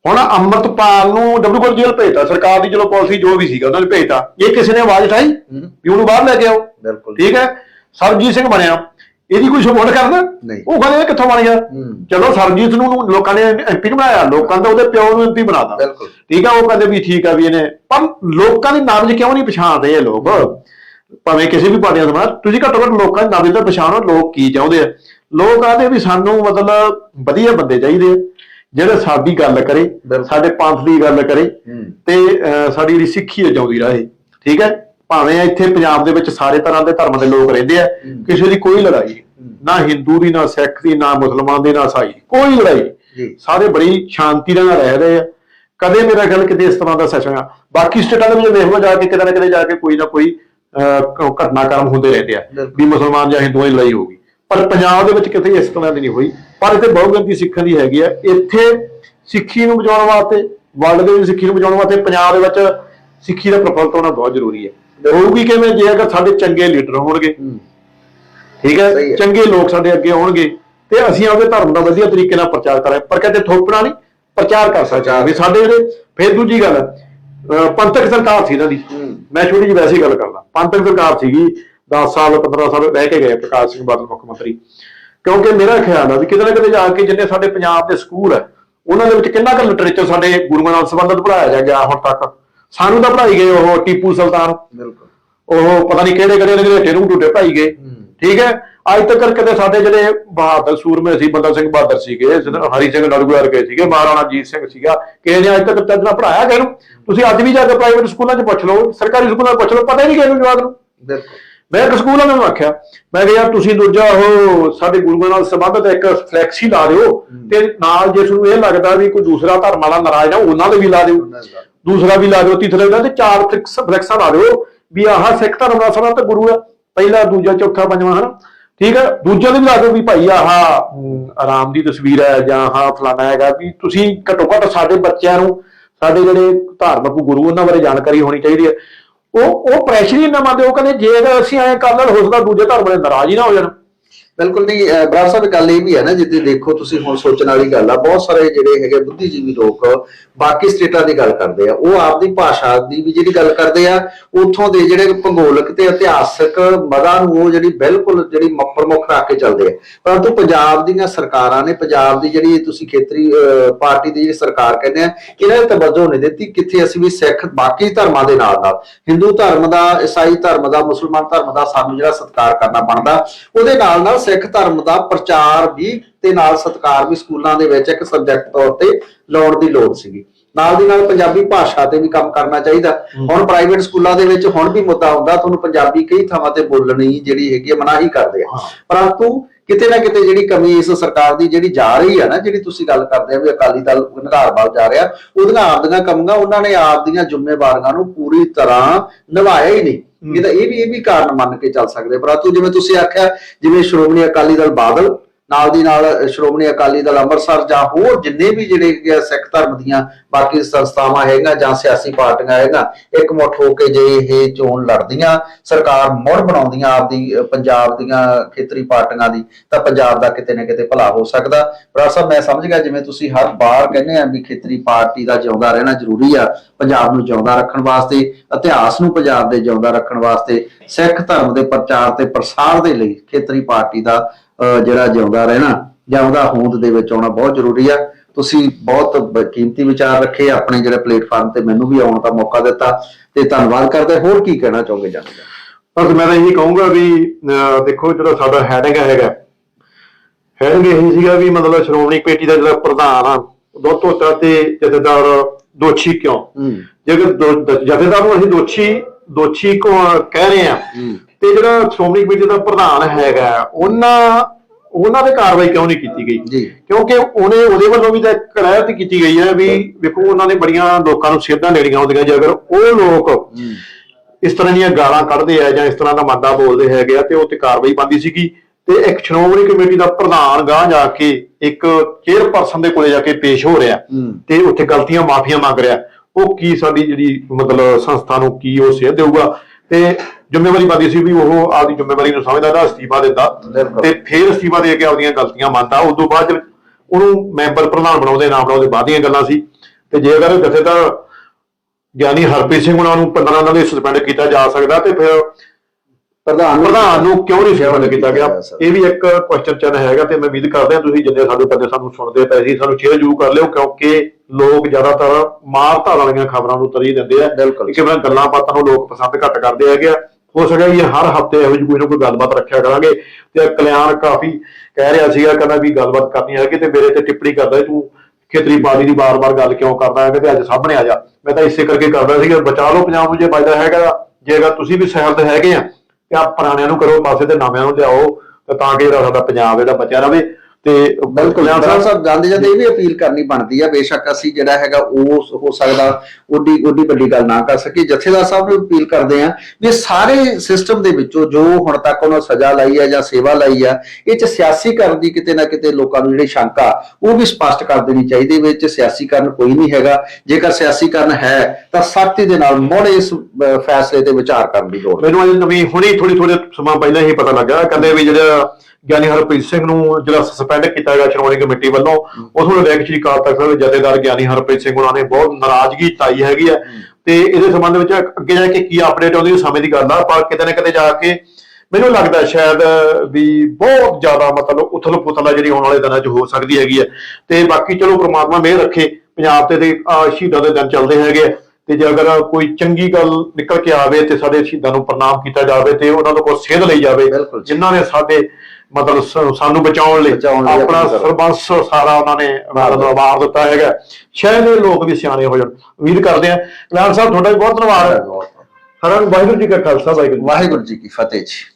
ਹੁਣ ਅੰਮ੍ਰਿਤਪਾਲ ਨੂੰ ਡਬਲਯੂਪੀਐਲ ਜੇਲ੍ਹ ਭੇਜਤਾ ਸਰਕਾਰ ਦੀ ਚਲੋ ਪਾਲਿਸੀ ਜੋ ਵੀ ਸੀਗਾ ਉਹਨਾਂ ਨੇ ਭੇਜਤਾ। ਇਹ ਕਿਸੇ ਨੇ ਆਵਾਜ਼ ਉਠਾਈ? ਵੀ ਉਹਨੂੰ ਬਾਹਰ ਲੈ ਕੇ ਆਓ। ਬਿਲਕੁਲ। ਠੀਕ ਹੈ? ਸਰਜੀਤ ਸਿੰਘ ਬਣਿਆ। ਇਹਦੀ ਕੋਈ ਸਪੋਰਟ ਕਰਦਾ? ਨਹੀਂ। ਉਹ ਕਹਿੰਦੇ ਇਹ ਕਿੱਥੋਂ ਬਣ ਗਿਆ? ਚਲੋ ਸਰਜੀਤ ਨੂੰ ਨੂੰ ਲੋਕਾਂ ਨੇ ਐਮਪੀ ਬਣਾਇਆ ਲੋਕਾਂ ਦਾ ਉਹਦੇ ਪਿਓ ਨੂੰ ਐਮਪੀ ਬਣਾਤਾ। ਠੀਕ ਆ ਉਹ ਕਹਿੰਦੇ ਵੀ ਠੀਕ ਆ ਵੀ ਇਹਨੇ ਪਰ ਲੋਕਾਂ ਦੀ ਨਾਬਜ਼ ਕਿਉਂ ਨਹੀਂ ਪਛਾਣਦੇ ਇਹ ਲੋਕ? ਭਾਵੇਂ ਕਿਸੇ ਵੀ ਪਾਰਟੀਆਂ ਦਾ ਤੁਸੀਂ ਘੱਟੋ ਘੱਟ ਲੋਕਾਂ ਦੀ ਨਾਬਜ਼ ਤਾਂ ਪਛਾਣੋ ਲੋਕ ਕੀ ਚਾਹੁੰਦੇ ਆ? ਲੋਕ ਆਦੇ ਵੀ ਸਾਨੂੰ ਮਤਲਬ ਵਧੀਆ ਬੰਦੇ ਚਾਹੀਦੇ ਆ। ਜਿਹੜੇ ਸਾਡੀ ਗੱਲ ਕਰੇ। ਸਾਡੇ ਪੰਥ ਦੀ ਗੱਲ ਕਰੇ ਹੂੰ। ਤੇ ਸਾਡੀ ਜਿਹੜੀ ਸਿੱਖੀ ਹੈ ਜਾਉਂਦੀ ਰਹੇ। ਠੀਕ ਹੈ? ਭਾਵੇਂ ਇੱਥੇ ਪੰਜਾਬ ਦੇ ਵਿੱਚ ਸਾਰੇ ਤਰ੍ਹਾਂ ਦੇ ਧਰਮ ਦੇ ਲੋਕ ਰਹਿੰਦੇ ਆ ਕਿਸੇ ਦੀ ਕੋਈ ਲੜਾਈ। ਨਾ ਹਿੰਦੂ ਦੀ ਨਾ ਸਿੱਖ ਦੀ ਨਾ ਮੁਸਲਮਾਨ ਦੀ ਨਾ ਈਸਾਈ ਦੀ, ਕੋਈ ਲੜਾਈ ਸਾਰੇ ਬੜੀ ਸ਼ਾਂਤੀ ਨਾਲ ਰਹਿ ਰਹੇ ਆ। ਕਦੇ ਮੇਰਾ ਖਿਆਲ ਕਿਤੇ ਇਸ ਤਰ੍ਹਾਂ ਦਾ ਸੈਸ਼ਨ ਆ ਬਾਕੀ ਸਟੇਟਾਂ ਦੇ ਵਿੱਚ ਦੇਖੋ ਜਾ ਕੇ ਕਿਤੇ ਨਾ ਕਿਤੇ ਜਾ ਕੇ ਕੋਈ ਨਾ ਕੋਈ ਘਟਨਾਕ੍ਰਮ ਹੁੰਦੇ ਰਹਿੰਦੇ ਆ। ਵੀ ਮੁਸਲਮਾਨ ਜਾਂ ਹਿੰਦੂਆਂ ਦੀ ਲੜਾਈ ਹੋਊਗੀ ਪਰ ਪੰਜਾਬ ਦੇ ਵਿੱਚ ਕਿਤੇ ਇਸ ਤਰ੍ਹਾਂ ਦੀ ਨਹੀਂ ਹੋਈ। ਪਰ ਇੱਥੇ ਬਹੁਗਿਣਤੀ ਸਿੱਖਾਂ ਦੀ ਹੈਗੀ ਆ। ਇੱਥੇ ਸਿੱਖੀ ਨੂੰ ਬਚਾਉਣ ਵਾਸਤੇ ਵਰਲਡ ਦੇ ਵਿੱਚ ਸਿੱਖੀ ਨੂੰ ਬਚਾਉਣ ਵਾਸਤੇ ਪੰਜਾਬ ਦੇ ਵਿੱਚ ਸਿੱਖੀ ਦਾ ਪ੍ਰਫੁੱਲਤ ਹੋਣਾ ਬਹੁਤ ਜ਼ਰੂਰੀ ਹੈ। ਹੋਊਗੀ ਕਿਵੇਂ? ਜੇ ਅਗਰ ਸਾਡੇ ਚੰਗੇ ਲੀਡਰ ਹੋਣਗੇ ਠੀਕ ਹੈ। ਚੰਗੇ ਲੋਕ ਸਾਡੇ ਅੱਗੇ ਆਉਣਗੇ ਤੇ ਅਸੀਂ ਆਪਦੇ ਧਰਮ ਦਾ ਵਧੀਆ ਤਰੀਕੇ ਨਾਲ ਪ੍ਰਚਾਰ ਕਰਾਂਗੇ। ਪਰ ਕਹਿੰਦੇ ਥੋਪਣਾ ਨਹੀਂ ਪ੍ਰਚਾਰ ਕਰ ਸਕਦੇ। ਵੀ ਸਾਡੇ ਜਿਹੜੇ ਫਿਰ ਦੂਜੀ ਗੱਲ ਪੰਥਕ ਸਰਕਾਰ ਸੀ ਇਹਨਾਂ ਦੀ। ਮੈਂ ਛੋਟੀ ਜਿਹੀ ਵੈਸੀ ਗੱਲ ਕਰਦਾ। ਪੰਥਕ ਸਰਕਾਰ ਸੀਗੀ। 10 ਸਾਲ 15 ਸਾਲ ਰਹਿ ਕੇ ਗਏ ਪ੍ਰਕਾਸ਼ ਸਿੰਘ ਬਾਦਲ ਮੁੱਖ ਮੰਤਰੀ। ਕਿਉਂਕਿ ਮੇਰਾ ਖਿਆਲ ਆ ਵੀ ਕਿਤੇ ਨਾ ਕਿਤੇ ਜਾ ਕੇ ਜਿੰਨੇ ਸਾਡੇ ਪੰਜਾਬ ਦੇ ਸਕੂਲ ਹੈ ਉਹਨਾਂ ਦੇ ਵਿੱਚ ਕਿੰਨਾ ਕੁ ਲਿਟਰੇਚਰ ਸਾਡੇ ਗੁਰੂਆਂ ਨਾਲ ਸੰਬੰਧਿਤ ਪੜਾਇਆ ਜਾ ਗਿਆ ਹੁਣ ਤੱਕ। ਸਾਨੂੰ ਤਾਂ ਪੜਾਈ ਗਏ ਉਹ ਟੀਪੂ ਸੁਲਤਾਨ। ਬਿਲਕੁਲ। ਉਹ ਪਤਾ ਨਹੀਂ ਕਿਹੜੇ ਕਿਹੜੇ ਨੇ ਨੂੰ ਟੁੱਟੇ ਭਾਈ ਗਏ। ਠੀਕ ਹੈ? ਅੱਜ ਤੱਕ ਕਦੇ ਸਾਡੇ ਜਿਹੜੇ ਬਹਾਦਰ ਸੂਰਮੇ ਸੀ ਬੰਦਾ ਸਿੰਘ ਬਹਾਦਰ ਸੀਗੇ ਹਰੀ ਸਿੰਘ ਨਰਗੁਆਰ ਗਏ ਸੀਗੇ ਮਹਾਰਾਣਾ ਜੀਤ ਸਿੰਘ ਸੀਗਾ। ਕਿਸੇ ਨੇ ਅੱਜ ਤੱਕ ਤੱਕ ਪੜਾਇਆ ਕਿਸੇ ਨੂੰ ਤੁਸੀਂ ਅੱਜ ਵੀ ਜਾ ਕੇ ਪ੍ਰਾਈਵੇਟ ਸਕੂਲਾਂ 'ਚ ਪੁੱਛ ਲਓ ਸਰਕਾਰੀ ਸਕੂਲਾਂ 'ਚ ਪੁੱਛ ਲਓ ਪਤਾ ਹੀ ਨਹੀਂ ਕਿਸੇ ਨੂੰ ਜਵਾਬ ਨੂੰ। ਬਿਲਕੁਲ। ਮੈਂ ਇੱਕ ਸਕੂਲ ਵਾਲਿਆਂ ਨੂੰ ਆਖਿਆ ਮੈਂ ਕਿਹਾ ਯਾਰ ਤੁਸੀਂ ਦੂਜਾ ਉਹ ਸਾਡੇ ਗੁਰੂਆਂ ਨਾਲ ਸੰਬੰਧਿਤ ਇੱਕ ਫਲੈਕਸੀ ਲਾ ਦਿਓ ਤੇ ਨਾਲ ਜੇ ਤੁਹਾਨੂੰ ਇਹ ਲੱਗਦਾ ਵੀ ਕੋਈ ਦੂਸਰਾ ਧਰਮ ਵਾਲਾ ਨਾਰਾਜ਼ ਨਾ ਉਹਨਾਂ ਦੇ ਵੀ ਲਾ ਦਿਓ। ਦੂਸਰਾ ਵੀ ਲਾ ਦਿਓ ਤੀਸਰਾ ਵੀ ਲਾ ਤੇ ਚਾਰ ਫਲੈਕਸ ਲਾ ਦਿਓ ਵੀ ਆਹ ਸਿੱਖ ਧਰਮ ਦਾ ਤੇ ਗੁਰੂ ਆ। ਪਹਿਲਾ ਦੂਜਾ ਚੌਥਾ ਪੰਜਵਾਂ ਹਨਾ? ਠੀਕ ਹੈ ਦੂਜਾ ਦੇ ਵੀ ਲਾ ਦਿਓ ਵੀ ਭਾਈ ਆਹ ਆਰਾਮ ਦੀ ਤਸਵੀਰ ਹੈ ਜਾਂ ਆਹ ਫਲਾਣਾ ਹੈਗਾ ਵੀ ਤੁਸੀਂ ਘੱਟੋ ਘੱਟ ਸਾਡੇ ਬੱਚਿਆਂ ਨੂੰ ਸਾਡੇ ਜਿਹੜੇ ਧਾਰਮਿਕ ਗੁਰੂ ਉਹਨਾਂ ਬਾਰੇ ਜਾਣਕਾਰੀ ਹੋਣੀ ਚਾਹੀਦੀ ਹੈ। ਉਹ ਉਹ ਪ੍ਰੈਸ਼ਰ ਹੀ ਨਾ ਮੰਨਦੇ, ਉਹ ਕਹਿੰਦੇ ਜੇ ਅਗਰ ਅਸੀਂ ਐਂ ਕਰ ਲੈਣ, ਹੋ ਸਕਦਾ ਦੂਜੇ ਧਰਮ ਵਾਲੇ ਨਾਰਾਜ਼ ਹੀ ਨਾ ਹੋ ਜਾਣ। ਬਿਲਕੁਲ ਨਹੀਂ ਅਹ ਬਰਾੜ ਸਾਹਿਬ ਗੱਲ ਇਹ ਵੀ ਹੈ ਨਾ ਜਿੱਦੇ ਦੇਖੋ ਤੁਸੀਂ ਹੁਣ ਸੋਚਣ ਵਾਲੀ ਗੱਲ ਆ ਬਹੁਤ ਸਾਰੇ ਜਿਹੜੇ ਹੈਗੇ ਬੁੱਧੀਜੀਵੀ ਲੋਕ ਬਾਕੀ ਸਟੇਟਾਂ ਦੀ ਗੱਲ ਕਰਦੇ ਆ ਉਹ ਆਪਦੀ ਭਾਸ਼ਾ ਦੀ ਵੀ ਜਿਹੜੀ ਗੱਲ ਕਰਦੇ ਆ ਉੱਥੋਂ ਦੇ ਜਿਹੜੇ ਭੂਗੋਲਿਕ ਤੇ ਇਤਿਹਾਸਕ ਮਦਾਂ ਨੂੰ ਉਹ ਜਿਹੜੀ ਬਿਲਕੁਲ ਜਿਹੜੀ ਪ੍ਰਮੁੱਖ ਰੱਖ ਕੇ ਚੱਲਦੇ ਆ। ਪਰੰਤੂ ਪੰਜਾਬ ਦੀਆਂ ਸਰਕਾਰਾਂ ਨੇ ਪੰਜਾਬ ਦੀ ਜਿਹੜੀ ਤੁਸੀਂ ਖੇਤਰੀ ਅਹ, ਪਾਰਟੀ ਦੀ ਜਿਹੜੀ ਸਰਕਾਰ ਕਹਿੰਦੇ ਆ ਇਹਨਾਂ ਨੇ ਤਵੱਜੋ ਨਹੀਂ ਦਿੱਤੀ ਕਿੱਥੇ ਅਸੀਂ ਵੀ ਸਿੱਖ ਬਾਕੀ ਧਰਮਾਂ ਦੇ ਨਾਲ ਨਾਲ ਹਿੰਦੂ ਧਰਮ ਦਾ ਈਸਾਈ ਧਰਮ ਦਾ ਮੁਸਲਮਾਨ ਧਰਮ ਦਾ ਸਾਨੂੰ ਜਿਹੜਾ ਸਤਿਕਾਰ ਕਰਨਾ ਬਣਦਾ ਉਹਦੇ ਨਾਲ ਨਾਲ ਸਿੱਖ ਧਰਮ ਦਾ ਪ੍ਰਚਾਰ ਵੀ ਤੇ ਨਾਲ ਸਤਿਕਾਰ ਵੀ ਸਕੂਲਾਂ ਦੇ ਵਿੱਚ ਇੱਕ ਸਬਜੈਕਟ ਤੌਰ ਤੇ ਲਾਉਣ ਦੀ ਲੋੜ ਸੀਗੀ। ਨਾਲ ਦੀ ਨਾਲ ਪੰਜਾਬੀ ਭਾਸ਼ਾ ਤੇ ਵੀ ਕੰਮ ਕਰਨਾ ਚਾਹੀਦਾ। ਹੁਣ ਪ੍ਰਾਈਵੇਟ ਸਕੂਲਾਂ ਦੇ ਵਿੱਚ ਹੁਣ ਵੀ ਮੁੱਦਾ ਹੁੰਦਾ ਤੁਹਾਨੂੰ ਪੰਜਾਬੀ ਕਈ ਥਾਵਾਂ ਤੇ ਬੋਲਣੀ ਜਿਹੜੀ ਹੈਗੀ ਮਨਾਹੀ ਕਰਦੇ ਆ। ਪਰੰਤੂ ਕਿਤੇ ਨਾ ਕਿਤੇ ਜਿਹੜੀ ਕਮੀ ਇਸ ਸਰਕਾਰ ਦੀ ਜਿਹੜੀ ਜਾ ਰਹੀ ਹੈ ਨਾ ਜਿਹੜੀ ਤੁਸੀਂ ਗੱਲ ਕਰਦੇ ਆ ਵੀ ਅਕਾਲੀ ਦਲ ਨਿਗਾਰ ਵੱਲ ਜਾ ਰਿਹਾ ਉਹਦੀਆਂ ਆਪਦੀਆਂ ਕਮੀਆਂ ਉਹਨਾਂ ਨੇ ਆਪਦੀਆਂ ਜ਼ਿੰਮੇਵਾਰੀਆਂ ਨੂੰ ਪੂਰੀ ਤਰ੍ਹਾਂ ਨਿਭਾਇਆ ਹੀ ਨਹੀਂ। ਇਹਦਾ ਇਹ ਵੀ ਇਹ ਵੀ ਕਾਰਨ ਮੰਨ ਕੇ ਚੱਲ ਸਕਦੇ ਪਰੰਤੂ ਜਿਵੇਂ ਤੁਸੀਂ ਆਖਿਆ ਜਿਵੇਂ ਸ਼੍ਰੋਮਣੀ ਅਕਾਲੀ ਦਲ ਬਾਦਲ ਨਾਲ ਦੀ ਨਾਲ ਸ਼੍ਰੋਮਣੀ ਅਕਾਲੀ ਦਲ ਅੰਮ੍ਰਿਤਸਰ ਜਾਂ ਹੋਰ ਜਿੰਨੇ ਵੀ ਜਿਹੜੇ ਸਿੱਖ ਧਰਮ ਦੀਆਂ ਬਾਕੀ ਸੰਸਥਾਵਾਂ ਹੈਗਾ ਜਾਂ ਸਿਆਸੀ ਪਾਰਟੀਆਂ ਹੈਗਾ ਇੱਕ ਹੋ ਕੇ ਜੇ ਇਹ ਚੋਣ ਲੜਦੀਆਂ, ਸਰਕਾਰ ਮੁੜ ਬਣਾਉਂਦੀਆਂ ਆਪਦੀ ਪੰਜਾਬ ਦੀਆਂ ਖੇਤਰੀ ਪਾਰਟੀਆਂ ਦੀ, ਤਾਂ ਪੰਜਾਬ ਦਾ ਕਿਤੇ ਨਾ ਕਿਤੇ ਭਲਾ ਹੋ ਸਕਦਾ। ਬਰਾ ਸਾਹਿਬ, ਮੈਂ ਸਮਝ ਗਿਆ ਜਿਵੇਂ ਤੁਸੀਂ ਹਰ ਵਾਰ ਕਹਿੰਦੇ ਆ ਵੀ ਖੇਤਰੀ ਪਾਰਟੀ ਦਾ ਜਿਉਂਦਾ ਰਹਿਣਾ ਜ਼ਰੂਰੀ ਆ, ਪੰਜਾਬ ਨੂੰ ਜਿਉਂਦਾ ਰੱਖਣ ਵਾਸਤੇ, ਇਤਿਹਾਸ ਨੂੰ ਪੰਜਾਬ ਦੇ ਜਿਉਂਦਾ ਰੱਖਣ ਵਾਸਤੇ, ਸਿੱਖ ਧਰਮ ਦੇ ਪ੍ਰਚਾਰ ਤੇ ਪ੍ਰਸਾਰ ਦੇ ਲਈ ਖੇਤਰੀ ਪਾਰਟੀ ਦਾ ਜਿਹੜਾ ਜਿਉਂਦਾ ਰਹਿਣਾ ਜਾਂ ਉਹਦਾ ਹੋਂਦ ਦੇ ਵਿੱਚ ਆਉਣਾ ਬਹੁਤ ਜ਼ਰੂਰੀ ਆ। ਤੁਸੀਂ ਬਹੁਤ ਕੀਮਤੀ ਵਿਚਾਰ ਰੱਖੇ ਆਪਣੇ ਜਿਹੜੇ ਪਲੇਟਫਾਰਮ ਤੇ ਮੈਨੂੰ ਵੀ ਆਉਣ ਦਾ ਮੌਕਾ ਦਿੱਤਾ ਤੇ ਧੰਨਵਾਦ ਕਰਦੇ। ਹੋਰ ਕੀ ਕਹਿਣਾ ਚਾਹੋਗੇ ਜਾਣਦਾ ਬਸ ਮੈਂ ਤਾਂ ਇਹੀ ਕਹੂੰਗਾ ਵੀ ਦੇਖੋ ਜਿਹੜਾ ਸਾਡਾ ਹੈਡਿੰਗ ਹੈਗਾ ਹੈਡਿੰਗ ਇਹ ਸੀਗਾ ਵੀ ਮਤਲਬ ਸ਼੍ਰੋਮਣੀ ਕਮੇਟੀ ਦਾ ਜਿਹੜਾ ਪ੍ਰਧਾਨ ਆ ਦੁੱਧ ਧੋਤਾ ਤੇ ਜਥੇਦਾਰ ਦੋਸ਼ੀ ਕਿਉਂ? ਜੇਕਰ ਜਥੇਦਾਰ ਨੂੰ ਅਸੀਂ ਦੋਸ਼ੀ ਦੋਸ਼ੀ ਕਿਉਂ ਕਹਿ ਰਹੇ ਆ? ਤੇ ਜਿਹੜਾ ਸ਼੍ਰੋਮਣੀ ਕਮੇਟੀ ਦਾ ਪ੍ਰਧਾਨ ਹੈਗਾ ਉਹਨਾਂ ਉਹਨਾਂ ਤੇ ਕਾਰਵਾਈ ਕਿਉਂ ਨਹੀਂ ਕੀਤੀ ਗਈ? ਕਿਉਂਕਿ ਉਹਨੇ ਉਹਦੇ ਵੱਲੋਂ ਵੀ ਤਾਂ ਇੱਕ ਰਿਆਇਤ ਕੀਤੀ ਗਈ ਹੈ ਵੀ ਵੇਖੋ ਉਹਨਾਂ ਨੇ ਬੜੀਆਂ ਲੋਕਾਂ ਨੂੰ ਸਿੱਧਾਂ ਦੇਣੀਆਂ ਹੁੰਦੀਆਂ ਜੇ ਅਗਰ ਉਹ ਲੋਕ ਇਸ ਤਰ੍ਹਾਂ ਦੀਆਂ ਗਾਲਾਂ ਕੱਢਦੇ ਆ ਜਾਂ ਇਸ ਤਰ੍ਹਾਂ ਦਾ ਮਾਦਾ ਬੋਲਦੇ ਹੈਗੇ ਆ ਤੇ ਉਹ ਤੇ ਕਾਰਵਾਈ ਬੰਦੀ ਸੀਗੀ ਤੇ ਇੱਕ ਸ਼੍ਰੋਮਣੀ ਕਮੇਟੀ ਦਾ ਪ੍ਰਧਾਨ ਗਾਂ ਜਾ ਕੇ ਇੱਕ ਚੇਅਰਪਰਸਨ ਦੇ ਕੋਲੇ ਜਾ ਕੇ ਪੇਸ਼ ਹੋ ਰਿਹਾ ਤੇ ਉੱਥੇ ਗਲਤੀਆਂ ਮਾਫੀਆਂ ਮੰਗ ਰਿਹਾ। ਉਹ ਕੀ ਸਾਡੀ ਜਿਹੜੀ ਮਤਲਬ ਸੰਸਥਾ ਨੂੰ ਕੀ ਉਹ ਸੇਧ ਦੇਊਗਾ? ਤੇ ਜ਼ਿੰਮੇਵਾਰੀ ਬੰਦੀ ਸੀ ਵੀ ਉਹ ਆਪਦੀ ਜ਼ਿੰਮੇਵਾਰੀ ਨੂੰ ਸਮਝਦਾ ਦਾ ਅਸਤੀਫਾ ਦਿੰਦਾ ਬਿਲਕੁਲ। ਤੇ ਫੇਰ ਅਸਤੀਫਾ ਦੇ ਕੇ ਆਪਦੀਆਂ ਗਲਤੀਆਂ ਮੰਨਦਾ ਉਸ ਤੋਂ ਬਾਅਦ ਉਹਨੂੰ ਮੈਂਬਰ ਪ੍ਰਧਾਨ ਬਣਾਉਂਦੇ ਨਾ ਬਣਾਉਂਦੇ ਬਾਅਦ ਦੀਆਂ ਗੱਲਾਂ ਸੀ ਤੇ ਜੇ ਅਗਰ ਜਥੇਦਾਰ ਗਿਆਨੀ ਹਰਪ੍ਰੀਤ ਸਿੰਘ ਉਹਨਾਂ ਨੂੰ 15 ਦਿਨਾਂ ਲਈ ਸਸਪੈਂਡ ਕੀਤਾ ਜਾ ਸਕਦਾ ਤੇ ਫਿਰ ਪ੍ਰਧਾਨ ਪ੍ਰਧਾਨ ਨੂੰ ਕਿਉਂ ਨਹੀਂ ਸਸਪੈਂਡ ਕੀਤਾ ਗਿਆ। ਇਹ ਵੀ ਇੱਕ ਕੁਐਸਚਨ ਚਨ ਹੈਗਾ ਤੇ ਮੈਂ ਉਮੀਦ ਕਰਦੇ ਹਾਂ ਤੁਸੀਂ ਜਿੰਨੇ ਸਾਡੇ ਬੰਦੇ ਸਾਨੂੰ ਸੁਣਦੇ ਪਏ ਸੀ ਸਾਨੂੰ ਸ਼ੇਅਰ ਜ਼ਰੂਰ ਕਰ ਲਿਓ ਕਿਉਂਕਿ ਲੋਕ ਜ਼ਿਆਦਾਤਰ ਮਾਰ ਧਾਰ ਵਾਲੀਆਂ ਖਬਰਾਂ ਨੂੰ ਤਰਜੀਹ ਦਿੰਦੇ ਆ। ਕਿ ਮੈਂ ਗੱਲਾਂ ਬਾਤਾਂ ਨੂੰ ਲੋਕ ਪਸੰਦ ਘੱਟ ਕਰਦੇ ਹੈਗੇ ਆ ਹੋ ਸਕਿਆ ਇਹ ਹਰ ਹਫ਼ਤੇ ਇਹੋ ਜਿਹੀ ਕੋਈ ਨਾ ਕੋਈ ਗੱਲਬਾਤ ਰੱਖਿਆ ਕਰਾਂਗੇ ਤੇ ਕਲਿਆਣ ਕਾਫੀ ਕਹਿ ਰਿਹਾ ਸੀਗਾ, ਕਹਿੰਦਾ ਵੀ ਗੱਲਬਾਤ ਕਰਨੀ ਹੈਗੀ ਤੇ ਮੇਰੇ ਤੇ ਟਿੱਪਣੀ ਕਰਦਾ ਤੂੰ ਖੇਤਰੀ ਪਾਰਟੀ ਦੀ ਬਾਰ-ਬਾਰ ਗੱਲ ਕਿਉਂ ਕਰਦਾ ਹੈ ਤੇ ਅੱਜ ਸਾਹਮਣੇ ਆ ਜਾ। ਮੈਂ ਤਾਂ ਇਸੇ ਕਰਕੇ ਕਰਦਾ ਸੀਗਾ, ਬਚਾ ਲਓ ਪੰਜਾਬ ਨੂੰ ਜੇ ਬਚਦਾ ਹੈਗਾ ਜੇ ਅਗਰ ਤੁਸੀਂ ਵੀ ਸਹਿਲ ਹੈਗੇ ਆ ਤੇ ਆ ਪੁਰਾਣਿਆਂ ਨੂੰ ਕਰੋ, ਪਾਸੇ ਤੇ ਨਵਿਆਂ ਨੂੰ ਲਿਆਓ ਤੇ ਤਾਂ ਕਿ ਜਿਹੜਾ ਸਾਡਾ ਪੰਜਾਬ ਜਿਹੜਾ ਬਚਿਆ ਰਵੇ ਤੇ ਬਿਲਕੁਲ। ਬਰਾੜ ਸਾਹਿਬ ਜਾਂਦੇ ਜਾਂਦੇ ਇਹ ਵੀ ਅਪੀਲ ਕਰਨੀ ਬਣਦੀ ਆ ਬੇਸ਼ੱਕ ਅਸੀਂ ਜਿਹੜਾ ਹੈਗਾ ਉਹ ਹੋ ਸਕਦਾ ਓਡੀ ਓਡੀ ਵੱਡੀ ਗੱਲ ਨਾ ਕਰ ਸਕੀ ਜਥੇਦਾਰ ਸਾਹਿਬ ਨੂੰ ਅਪੀਲ ਕਰਦੇ ਆ ਵੀ ਸਾਰੇ ਸਿਸਟਮ ਦੇ ਵਿੱਚੋਂ ਜੋ ਹੁਣ ਤੱਕ ਉਹਨਾਂ ਸਜ਼ਾ ਲਾਈ ਆ ਜਾਂ ਸੇਵਾ ਲਾਈ ਆ ਇਹ ਚ ਸਿਆਸੀਕਰਨ ਦੀ ਕਿਤੇ ਨਾ ਕਿਤੇ ਲੋਕਾਂ ਨੂੰ ਜਿਹੜੀ ਸ਼ੰਕਾ ਉਹ ਵੀ ਸਪਸ਼ਟ ਕਰ ਦੇਣੀ ਚਾਹੀਦੀ ਵੀ ਇਹ ਚ ਸਿਆਸੀਕਰਨ ਕੋਈ ਨਹੀਂ ਹੈਗਾ। ਜੇਕਰ ਸਿਆਸੀਕਰਨ ਹੈ ਤਾਂ ਸਖਤੀ ਦੇ ਨਾਲ ਮੁੜ ਇਸ ਫੈਸਲੇ ਤੇ ਵਿਚਾਰ ਕਰਨ ਦੀ ਲੋੜ। ਮੈਨੂੰ ਅੱਜ ਨਵੀਂ ਹੁਣੀ ਥੋੜੀ ਥੋੜੇ ਸਮਾਂ ਪਹਿਲਾਂ ਹੀ ਪਤਾ ਲੱਗਾ ਕਹਿੰਦੇ ਵੀ ਜਿਹੜਾ ਗਿਆਨੀ ਹਰਪ੍ਰੀਤ ਸਿੰਘ ਨੂੰ ਜਿਹੜਾ ਸਸਪੈਂਡ ਕੀਤਾ ਗਿਆ ਸ਼੍ਰੋਮਣੀ ਕਮੇਟੀ ਵੱਲੋਂ ਉਸ ਨੂੰ ਲੈ ਕੇ ਸ਼੍ਰੀ ਅਕਾਲ ਤਖਤ ਸਾਹਿਬ ਦੇ ਜਥੇਦਾਰ ਗਿਆਨੀ ਹਰਪ੍ਰੀਤ ਸਿੰਘ ਉਹਨਾਂ ਨੇ ਬਹੁਤ ਨਾਰਾਜ਼ਗੀ ਤਾਈ ਹੈਗੀ ਹੈ। ਤੇ ਇਹਦੇ ਸੰਬੰਧ ਵਿੱਚ ਅੱਗੇ ਜਾ ਕੇ ਕੀ ਅਪਡੇਟ ਆਉਂਦੀ ਉਹ ਸਮੇਂ ਦੀ ਗੱਲ ਆ ਪਰ ਕਿਤੇ ਨਾ ਕਿਤੇ ਜਾ ਕੇ ਮੈਨੂੰ ਲੱਗਦਾ ਸ਼ਾਇਦ ਵੀ ਬਹੁਤ ਜ਼ਿਆਦਾ ਮਤਲਬ ਉਥਲ ਪੁਥਲ ਜਿਹੜੀ ਆਉਣ ਵਾਲੇ ਦਿਨਾਂ 'ਚ ਹੋ ਸਕਦੀ ਹੈਗੀ ਹੈ। ਤੇ ਬਾਕੀ ਚਲੋ ਪ੍ਰਮਾਤਮਾ ਮਿਹਰ ਰੱਖੇ ਪੰਜਾਬ ਤੇ ਤੇ ਆਹ ਸ਼ਹੀਦਾਂ ਦੇ ਦਿਨ ਚੱਲਦੇ ਹੈਗੇ ਤੇ ਜੇ ਅਗਰ ਕੋਈ ਚੰਗੀ ਗੱਲ ਨਿਕਲ ਕੇ ਆਵੇ ਤੇ ਸਾਡੇ ਸ਼ਹੀਦਾਂ ਨੂੰ ਪ੍ਰਣਾਮ ਕੀਤਾ ਜਾਵੇ ਤੇ ਉਹਨਾਂ ਨੂੰ ਕੋਈ ਸੇਧ ਲਈ ਜਾਵੇ। ਜਿਨ੍ਹਾਂ ਨੇ ਸਾਡੇ ਮਤਲਬ ਸ- ਸਾਨੂੰ ਬਚਾਉਣ ਲਈ ਬਚਾਉਣ ਲਈ ਆਪਣਾ। ਸਰਬੰਸ ਸਾਰਾ ਉਹਨਾਂ ਨੇ ਮਤਲਬ ਵਾਰ ਦਿੱਤਾ ਹੈਗਾ। ਸ਼ਾਇਦ ਇਹ ਲੋਕ ਵੀ ਸਿਆਣੇ ਹੋ ਜਾਣ। ਉਮੀਦ ਕਰਦੇ ਆ ਕਲਿਆਣ ਸਾਹਿਬ ਤੁਹਾਡਾ ਵੀ ਬਹੁਤ ਧੰਨਵਾਦ। ਸਾਰਿਆਂ ਨੂੰ ਵਾਹਿਗੁਰੂ ਜੀ ਕਾ ਖਾਲਸਾ ਵਾਹਿਗੁਰੂ ਜੀ ਕੀ ਫਤਿਹ। ਵਾਹਿਗੁਰੂ ਜੀ ਕੀ ਫਤਿਹ ਜੀ।